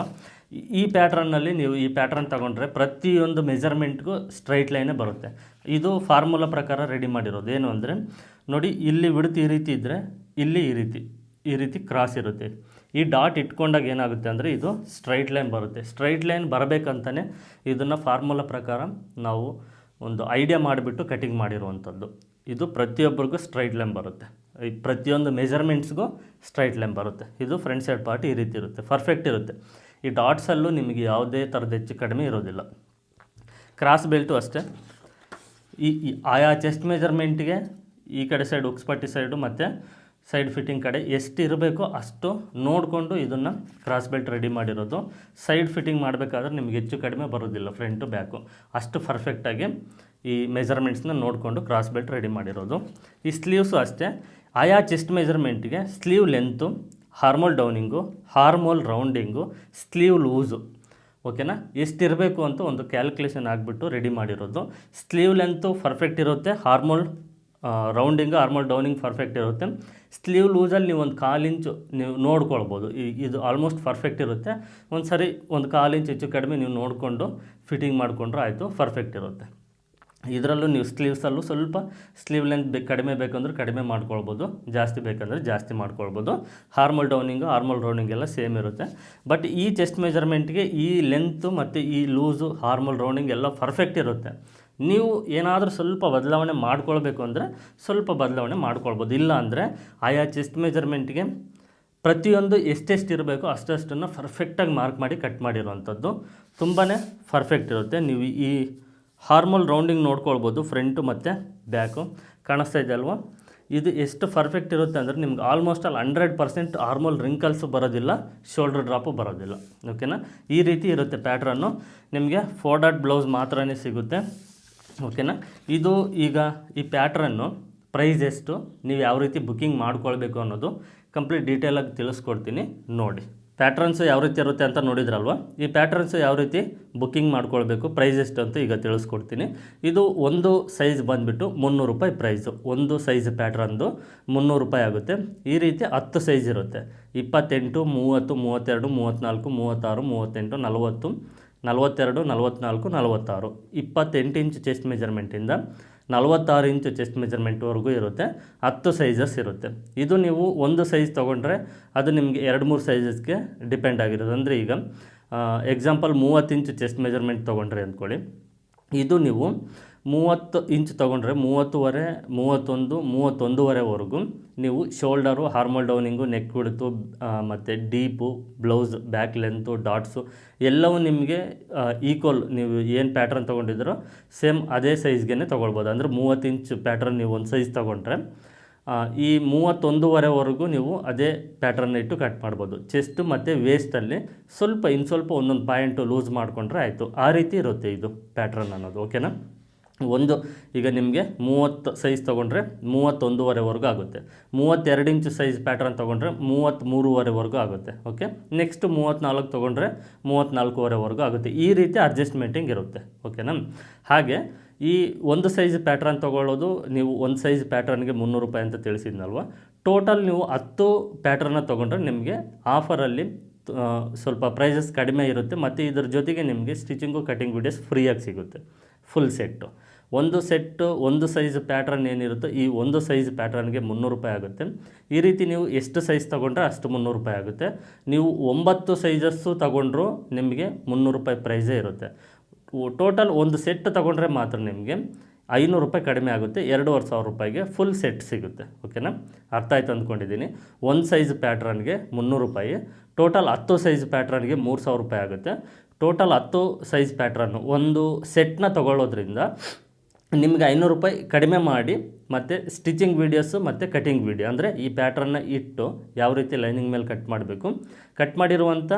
ಈ- ಪ್ಯಾಟ್ರನ್ನಲ್ಲಿ ನೀವು ಈ ಪ್ಯಾಟ್ರನ್ ತಗೊಂಡ್ರೆ ಪ್ರತಿಯೊಂದು ಮೆಜರ್ಮೆಂಟ್ಗೂ ಸ್ಟ್ರೈಟ್ ಲೈನೇ ಬರುತ್ತೆ. ಇದು ಫಾರ್ಮುಲಾ ಪ್ರಕಾರ ರೆಡಿ ಮಾಡಿರೋದು. ಏನು ಅಂದರೆ, ನೋಡಿ, ಇಲ್ಲಿ ವಿಡ್ತು ಈ ರೀತಿ ಇದ್ದರೆ ಇಲ್ಲಿ ಈ ರೀತಿ ಈ ರೀತಿ ಕ್ರಾಸ್ ಇರುತ್ತೆ. ಈ ಡಾಟ್ ಇಟ್ಕೊಂಡಾಗ ಏನಾಗುತ್ತೆ ಅಂದರೆ ಇದು ಸ್ಟ್ರೈಟ್ ಲೈನ್ ಬರುತ್ತೆ. ಸ್ಟ್ರೈಟ್ ಲೈನ್ ಬರಬೇಕಂತಲೇ ಇದನ್ನು ಫಾರ್ಮುಲಾ ಪ್ರಕಾರ ನಾವು ಒಂದು ಐಡಿಯಾ ಮಾಡಿಬಿಟ್ಟು ಕಟಿಂಗ್ ಮಾಡಿರುವಂಥದ್ದು. ಇದು ಪ್ರತಿಯೊಬ್ಬರಿಗೂ ಸ್ಟ್ರೈಟ್ ಲೈನ್ ಬರುತ್ತೆ. ಈ ಪ್ರತಿಯೊಂದು ಮೆಜರ್ಮೆಂಟ್ಸ್ಗೂ ಸ್ಟ್ರೈಟ್ ಲೈನ್ ಬರುತ್ತೆ. ಇದು ಫ್ರಂಟ್ ಸೈಡ್ ಪಾರ್ಟ್ ಈ ರೀತಿ ಇರುತ್ತೆ. ಪರ್ಫೆಕ್ಟ್ ಇರುತ್ತೆ. ಈ ಡಾಟ್ಸಲ್ಲೂ ನಿಮಗೆ ಯಾವುದೇ ಥರದ ಹೆಚ್ಚು ಕಡಿಮೆ ಇರೋದಿಲ್ಲ. ಕ್ರಾಸ್ ಬೆಲ್ಟು ಅಷ್ಟೇ. ಈ ಆಯಾ ಚೆಸ್ಟ್ ಮೆಜರ್ಮೆಂಟ್ಗೆ ಈ ಕಡೆ ಸೈಡ್ ಉಕ್ಸ್ಪಟ್ಟಿ ಸೈಡು ಮತ್ತು ಸೈಡ್ ಫಿಟ್ಟಿಂಗ್ ಕಡೆ ಎಷ್ಟು ಇರಬೇಕೋ ಅಷ್ಟು ನೋಡಿಕೊಂಡು ಇದನ್ನು ಕ್ರಾಸ್ ಬೆಲ್ಟ್ ರೆಡಿ ಮಾಡಿರೋದು. ಸೈಡ್ ಫಿಟ್ಟಿಂಗ್ ಮಾಡಬೇಕಾದ್ರೆ ನಿಮ್ಗೆ ಹೆಚ್ಚು ಕಡಿಮೆ ಬರೋದಿಲ್ಲ ಫ್ರಂಟು ಬ್ಯಾಕು ಅಷ್ಟು ಪರ್ಫೆಕ್ಟಾಗಿ ಈ ಮೆಜರ್ಮೆಂಟ್ಸ್ನ ನೋಡಿಕೊಂಡು ಕ್ರಾಸ್ ಬೆಲ್ಟ್ ರೆಡಿ ಮಾಡಿರೋದು. ಈ ಸ್ಲೀವ್ಸು ಅಷ್ಟೇ. ಆಯಾ chest ಮೆಜರ್ಮೆಂಟ್ಗೆ sleeve length armhole downing armhole rounding sleeve loose ಓಕೆನಾ ಎಷ್ಟಿರಬೇಕು ಅಂತ ಒಂದು ಕ್ಯಾಲ್ಕುಲೇಷನ್ ಆಗಿಬಿಟ್ಟು ರೆಡಿ ಮಾಡಿರೋದು. ಸ್ಲೀವ್ ಲೆಂತು ಪರ್ಫೆಕ್ಟ್ ಇರುತ್ತೆ armhole rounding armhole downing perfect ಇರುತ್ತೆ. ಸ್ಲೀವ್ ಲೂಸಲ್ಲಿ ನೀವು ಒಂದು ಕಾಲು ಇಂಚು ನೀವು ನೋಡ್ಕೊಳ್ಬೋದು. ಇದು ಆಲ್ಮೋಸ್ಟ್ ಪರ್ಫೆಕ್ಟ್ ಇರುತ್ತೆ. ಒಂದು ಸರಿ ಒಂದು ಕಾಲು ಇಂಚು ಹೆಚ್ಚು ಕಡಿಮೆ ನೀವು ನೋಡಿಕೊಂಡು ಫಿಟ್ಟಿಂಗ್ ಮಾಡಿಕೊಂಡ್ರೆ ಆಯಿತು ಪರ್ಫೆಕ್ಟ್ ಇರುತ್ತೆ. ಇದರಲ್ಲೂ ನೀವು ಸ್ಲೀವ್ಸಲ್ಲೂ ಸ್ವಲ್ಪ ಸ್ಲೀವ್ ಲೆಂತ್ ಬೇಕು ಕಡಿಮೆ ಬೇಕಂದ್ರೆ ಕಡಿಮೆ ಮಾಡ್ಕೊಳ್ಬೋದು. ಜಾಸ್ತಿ ಬೇಕಂದರೆ ಜಾಸ್ತಿ ಮಾಡ್ಕೊಳ್ಬೋದು. ಹಾರ್ಮಲ್ ಡೌನಿಂಗು ಹಾರ್ಮಲ್ ರೌಂಡಿಂಗ್ ಎಲ್ಲ ಸೇಮ್ ಇರುತ್ತೆ. ಬಟ್ ಈ ಚೆಸ್ಟ್ ಮೆಜರ್ಮೆಂಟ್ಗೆ ಈ ಲೆಂತು ಮತ್ತು ಈ ಲೂಸು ಹಾರ್ಮಲ್ ರೌಂಡಿಂಗ್ ಎಲ್ಲ ಪರ್ಫೆಕ್ಟ್ ಇರುತ್ತೆ. ನೀವು ಏನಾದರೂ ಸ್ವಲ್ಪ ಬದಲಾವಣೆ ಮಾಡ್ಕೊಳ್ಬೇಕು ಅಂದರೆ ಸ್ವಲ್ಪ ಬದಲಾವಣೆ ಮಾಡ್ಕೊಳ್ಬೋದು. ಇಲ್ಲ ಅಂದರೆ ಆಯಾ ಚೆಸ್ಟ್ ಮೆಜರ್ಮೆಂಟ್ಗೆ ಪ್ರತಿಯೊಂದು ಎಷ್ಟೆಷ್ಟು ಇರಬೇಕೋ ಅಷ್ಟಷ್ಟನ್ನು ಪರ್ಫೆಕ್ಟಾಗಿ ಮಾರ್ಕ್ ಮಾಡಿ ಕಟ್ ಮಾಡಿರುವಂಥದ್ದು ತುಂಬಾ ಪರ್ಫೆಕ್ಟ್ ಇರುತ್ತೆ. ನೀವು ಈ ಹಾರ್ಮೋಲ್ ರೌಂಡಿಂಗ್ ನೋಡ್ಕೊಳ್ಬೋದು ಫ್ರಂಟು ಮತ್ತು ಬ್ಯಾಕು ಕಾಣಿಸ್ತಾ ಇದೆ ಅಲ್ವಾ? ಇದು ಎಷ್ಟು ಪರ್ಫೆಕ್ಟ್ ಇರುತ್ತೆ ಅಂದರೆ ನಿಮ್ಗೆ almost all hundred percent armhole wrinkles ಬರೋದಿಲ್ಲ ಶೋಲ್ಡರ್ ಡ್ರಾಪು ಬರೋದಿಲ್ಲ. ಓಕೆನಾ ಈ ರೀತಿ ಇರುತ್ತೆ ಪ್ಯಾಟ್ರನ್ನು ನಿಮಗೆ ಫೋರ್ ಡಾಟ್ ಬ್ಲೌಸ್ ಮಾತ್ರನೇ ಸಿಗುತ್ತೆ. ಓಕೆನಾ? ಇದು ಈಗ ಈ ಪ್ಯಾಟ್ರನ್ನು ಪ್ರೈಸ್ ಎಷ್ಟು, ನೀವು ಯಾವ ರೀತಿ ಬುಕ್ಕಿಂಗ್ ಮಾಡ್ಕೊಳ್ಬೇಕು ಅನ್ನೋದು ಕಂಪ್ಲೀಟ್ ಡೀಟೇಲಾಗಿ ತಿಳಿಸ್ಕೊಡ್ತೀನಿ, ನೋಡಿ. ಪ್ಯಾಟ್ರನ್ಸು ಯಾವ ರೀತಿ ಇರುತ್ತೆ ಅಂತ ನೋಡಿದ್ರಲ್ವ? ಈ ಪ್ಯಾಟ್ರನ್ಸು ಯಾವ ರೀತಿ ಬುಕ್ಕಿಂಗ್ ಮಾಡ್ಕೊಳ್ಬೇಕು, ಪ್ರೈಸ್ ಎಷ್ಟು ಅಂತ ಈಗ ತಿಳಿಸ್ಕೊಡ್ತೀನಿ. ಇದು ಒಂದು ಸೈಜ್ ಬಂದುಬಿಟ್ಟು ಮುನ್ನೂರು ರೂಪಾಯಿ ಪ್ರೈಸು. ಒಂದು ಸೈಜ್ ಪ್ಯಾಟ್ರನ್ದು ಮುನ್ನೂರು ರೂಪಾಯಿ ಆಗುತ್ತೆ. ಈ ರೀತಿ ಹತ್ತು ಸೈಜ್ ಇರುತ್ತೆ. ಇಪ್ಪತ್ತೆಂಟು, ಮೂವತ್ತು, ಮೂವತ್ತೆರಡು, ಮೂವತ್ತ್ನಾಲ್ಕು, ಮೂವತ್ತಾರು, ಮೂವತ್ತೆಂಟು, ನಲವತ್ತು ನಲವತ್ತೆರಡು ನಲವತ್ತ್ನಾಲ್ಕು ನಲವತ್ತಾರು. ಇಪ್ಪತ್ತೆಂಟು ಇಂಚ್ ಚೆಸ್ಟ್ ಮೆಜರ್ಮೆಂಟಿಂದ ನಲವತ್ತಾರು ಇಂಚ್ ಚೆಸ್ಟ್ ಮೆಜರ್ಮೆಂಟ್ವರೆಗೂ ಇರುತ್ತೆ. ಹತ್ತು ಸೈಜಸ್ ಇರುತ್ತೆ. ಇದು ನೀವು ಒಂದು ಸೈಜ್ ತೊಗೊಂಡ್ರೆ ಅದು ನಿಮಗೆ ಎರಡು, ಮೂರು ಸೈಜಸ್ಗೆ ಡಿಪೆಂಡ್ ಆಗಿರೋದು. ಅಂದರೆ ಈಗ ಎಕ್ಸಾಂಪಲ್ ಮೂವತ್ತು ಇಂಚ್ ಚೆಸ್ಟ್ ಮೆಜರ್ಮೆಂಟ್ ತೊಗೊಂಡ್ರೆ ಅಂದ್ಕೊಳ್ಳಿ. ಇದು ನೀವು ಮೂವತ್ತು ಇಂಚ್ ತೊಗೊಂಡ್ರೆ ಮೂವತ್ತುವರೆ, ಮೂವತ್ತೊಂದು, ಮೂವತ್ತೊಂದುವರೆವರೆಗೂ ನೀವು ಶೋಲ್ಡರು, ಹಾರ್ಮಲ್ ಡೌನಿಂಗು ನೆಕ್ ಬಿಡ್ತು ಮತ್ತು deep, blouse, back length dots ಎಲ್ಲವೂ ನಿಮಗೆ ಈಕ್ವಲ್ ನೀವು ಏನು ಪ್ಯಾಟ್ರನ್ ತೊಗೊಂಡಿದ್ದೀರೋ ಸೇಮ್ ಅದೇ ಸೈಜ್ಗೆ ತೊಗೊಳ್ಬೋದು. ಅಂದರೆ ಮೂವತ್ತು ಇಂಚ್ ಪ್ಯಾಟ್ರನ್ ನೀವು ಒಂದು ಸೈಜ್ ತೊಗೊಂಡ್ರೆ ಈ ಮೂವತ್ತೊಂದುವರೆವರೆಗೂ ನೀವು ಅದೇ ಪ್ಯಾಟ್ರನ್ ಇಟ್ಟು ಕಟ್ ಮಾಡ್ಬೋದು. ಚೆಸ್ಟ್ ಮತ್ತು ವೇಸ್ಟಲ್ಲಿ ಸ್ವಲ್ಪ ಇನ್ನು ಸ್ವಲ್ಪ ಒಂದೊಂದು ಪಾಯಿಂಟು ಲೂಸ್ ಮಾಡಿಕೊಂಡ್ರೆ ಆಯಿತು. ಆ ರೀತಿ ಇರುತ್ತೆ ಇದು ಪ್ಯಾಟ್ರನ್ ಅನ್ನೋದು ಓಕೆನಾ ಒಂದು, ಈಗ ನಿಮಗೆ ಮೂವತ್ತು ಸೈಜ್ ತೊಗೊಂಡ್ರೆ ಮೂವತ್ತೊಂದುವರೆವರೆಗೂ ಆಗುತ್ತೆ. ಮೂವತ್ತೆರಡು ಇಂಚು ಸೈಜ್ ಪ್ಯಾಟ್ರನ್ ತೊಗೊಂಡ್ರೆ ಮೂವತ್ತ್ಮೂರುವರೆವರೆಗೂ ಆಗುತ್ತೆ ಓಕೆ ನೆಕ್ಸ್ಟ್ ಮೂವತ್ತ್ನಾಲ್ಕು ತೊಗೊಂಡ್ರೆ ಮೂವತ್ತ್ನಾಲ್ಕೂವರೆವರೆಗೂ ಆಗುತ್ತೆ. ಈ ರೀತಿ ಅಡ್ಜಸ್ಟ್ಮೆಂಟಿಂಗ್ ಇರುತ್ತೆ ಓಕೆನಾ ಹಾಗೆ ಈ ಒಂದು ಸೈಜ್ ಪ್ಯಾಟ್ರನ್ ತೊಗೊಳ್ಳೋದು ನೀವು ಒಂದು ಸೈಜ್ ಪ್ಯಾಟ್ರನ್ಗೆ ಮುನ್ನೂರು ರೂಪಾಯಿ ಅಂತ ತಿಳಿಸಿದ್ನಲ್ವ? ಟೋಟಲ್ ನೀವು ಹತ್ತು ಪ್ಯಾಟ್ರನ್ನ ತೊಗೊಂಡ್ರೆ ನಿಮಗೆ ಆಫರಲ್ಲಿ ಸ್ವಲ್ಪ ಪ್ರೈಸಸ್ ಕಡಿಮೆ ಇರುತ್ತೆ. ಮತ್ತು ಇದ್ರ ಜೊತೆಗೆ ನಿಮಗೆ ಸ್ಟಿಚಿಂಗು ಕಟಿಂಗ್ ವಿಡಿಯೋಸ್ ಫ್ರೀಯಾಗಿ ಸಿಗುತ್ತೆ. ಫುಲ್ ಸೆಟ್ಟು ಒಂದು ಸೆಟ್ಟು, ಒಂದು ಸೈಜ್ ಪ್ಯಾಟ್ರನ್ ಏನಿರುತ್ತೋ ಈ ಒಂದು ಸೈಜ್ ಪ್ಯಾಟ್ರನ್ಗೆ ಮುನ್ನೂರು ರೂಪಾಯಿ ಆಗುತ್ತೆ. ಈ ರೀತಿ ನೀವು ಎಷ್ಟು ಸೈಜ್ ತೊಗೊಂಡ್ರೆ ಅಷ್ಟು ಮುನ್ನೂರು ರೂಪಾಯಿ ಆಗುತ್ತೆ. ನೀವು ಒಂಬತ್ತು ಸೈಜಸ್ಸು ತೊಗೊಂಡ್ರು ನಿಮಗೆ ಮುನ್ನೂರು ರೂಪಾಯಿ ಪ್ರೈಸೇ ಇರುತ್ತೆ. ಟೋಟಲ್ ಒಂದು ಸೆಟ್ ತೊಗೊಂಡ್ರೆ ಮಾತ್ರ ನಿಮಗೆ ಐನೂರು ರೂಪಾಯಿ ಕಡಿಮೆ ಆಗುತ್ತೆ. ಎರಡೂವರೆ ಸಾವಿರ ರೂಪಾಯಿಗೆ ಫುಲ್ ಸೆಟ್ ಸಿಗುತ್ತೆ. ಓಕೆನಾ? ಅರ್ಥ ಆಯ್ತು ಅಂದ್ಕೊಂಡಿದ್ದೀನಿ. ಒಂದು ಸೈಜ್ ಪ್ಯಾಟ್ರನ್ಗೆ ಮುನ್ನೂರು ರೂಪಾಯಿ, ಟೋಟಲ್ ಹತ್ತು ಸೈಜ್ ಪ್ಯಾಟ್ರನ್ಗೆ ಮೂರು ಸಾವಿರ ರೂಪಾಯಿ ಆಗುತ್ತೆ. ಟೋಟಲ್ ಹತ್ತು ಸೈಜ್ ಪ್ಯಾಟ್ರನ್ನು ಒಂದು ಸೆಟ್ನ ತೊಗೊಳ್ಳೋದ್ರಿಂದ ನಿಮಗೆ ಐನೂರು ರೂಪಾಯಿ ಕಡಿಮೆ ಮಾಡಿ ಮತ್ತು ಸ್ಟಿಚಿಂಗ್ ವೀಡಿಯೋಸು ಮತ್ತು ಕಟಿಂಗ್ ವೀಡಿಯೋ ಅಂದರೆ ಈ ಪ್ಯಾಟ್ರನ್ನ ಇಟ್ಟು ಯಾವ ರೀತಿ ಲೈನಿಂಗ್ ಮೇಲೆ ಕಟ್ ಮಾಡಬೇಕು. ಕಟ್ ಮಾಡಿರುವಂಥ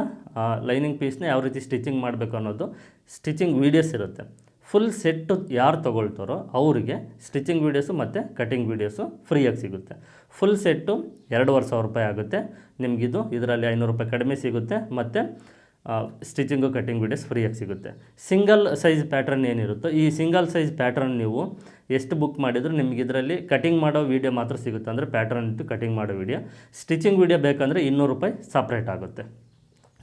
ಲೈನಿಂಗ್ ಪೀಸ್ನ ಯಾವ ರೀತಿ ಸ್ಟಿಚಿಂಗ್ ಮಾಡಬೇಕು ಅನ್ನೋದು ಸ್ಟಿಚಿಂಗ್ ವೀಡಿಯೋಸ್ ಇರುತ್ತೆ. ಫುಲ್ ಸೆಟ್ಟು ಯಾರು ತೊಗೊಳ್ತಾರೋ ಅವರಿಗೆ ಸ್ಟಿಚಿಂಗ್ ವೀಡಿಯೋಸು ಮತ್ತು ಕಟಿಂಗ್ ವೀಡಿಯೋಸು ಫ್ರೀಯಾಗಿ ಸಿಗುತ್ತೆ. ಫುಲ್ ಸೆಟ್ಟು ಎರಡೂವರೆ ಸಾವಿರ ರೂಪಾಯಿ ಆಗುತ್ತೆ. ನಿಮಗಿದು ಇದರಲ್ಲಿ ಐನೂರು ರೂಪಾಯಿ ಕಡಿಮೆ ಸಿಗುತ್ತೆ. ಮತ್ತು ಸ್ಟಿಚಿಂಗು ಕಟ್ಟಿಂಗ್ ವೀಡಿಯೋಸ್ ಫ್ರೀಯಾಗಿ ಸಿಗುತ್ತೆ. ಸಿಂಗಲ್ ಸೈಜ್ ಪ್ಯಾಟ್ರನ್ ಏನಿರುತ್ತೋ, ಈ ಸಿಂಗಲ್ ಸೈಜ್ ಪ್ಯಾಟ್ರನ್ ನೀವು ಎಷ್ಟು ಬುಕ್ ಮಾಡಿದರೂ ನಿಮ್ಗೆ ಇದರಲ್ಲಿ ಕಟಿಂಗ್ ಮಾಡೋ ವೀಡಿಯೋ ಮಾತ್ರ ಸಿಗುತ್ತೆ. ಅಂದರೆ ಪ್ಯಾಟ್ರನ್ ಇಟ್ಟು ಕಟಿಂಗ್ ಮಾಡೋ ವೀಡಿಯೋ ಸ್ಟಿಚಿಂಗ್ ವೀಡಿಯೋ ಬೇಕಂದರೆ ಇನ್ನೂರು ರೂಪಾಯಿ ಸಪ್ರೇಟ್ ಆಗುತ್ತೆ.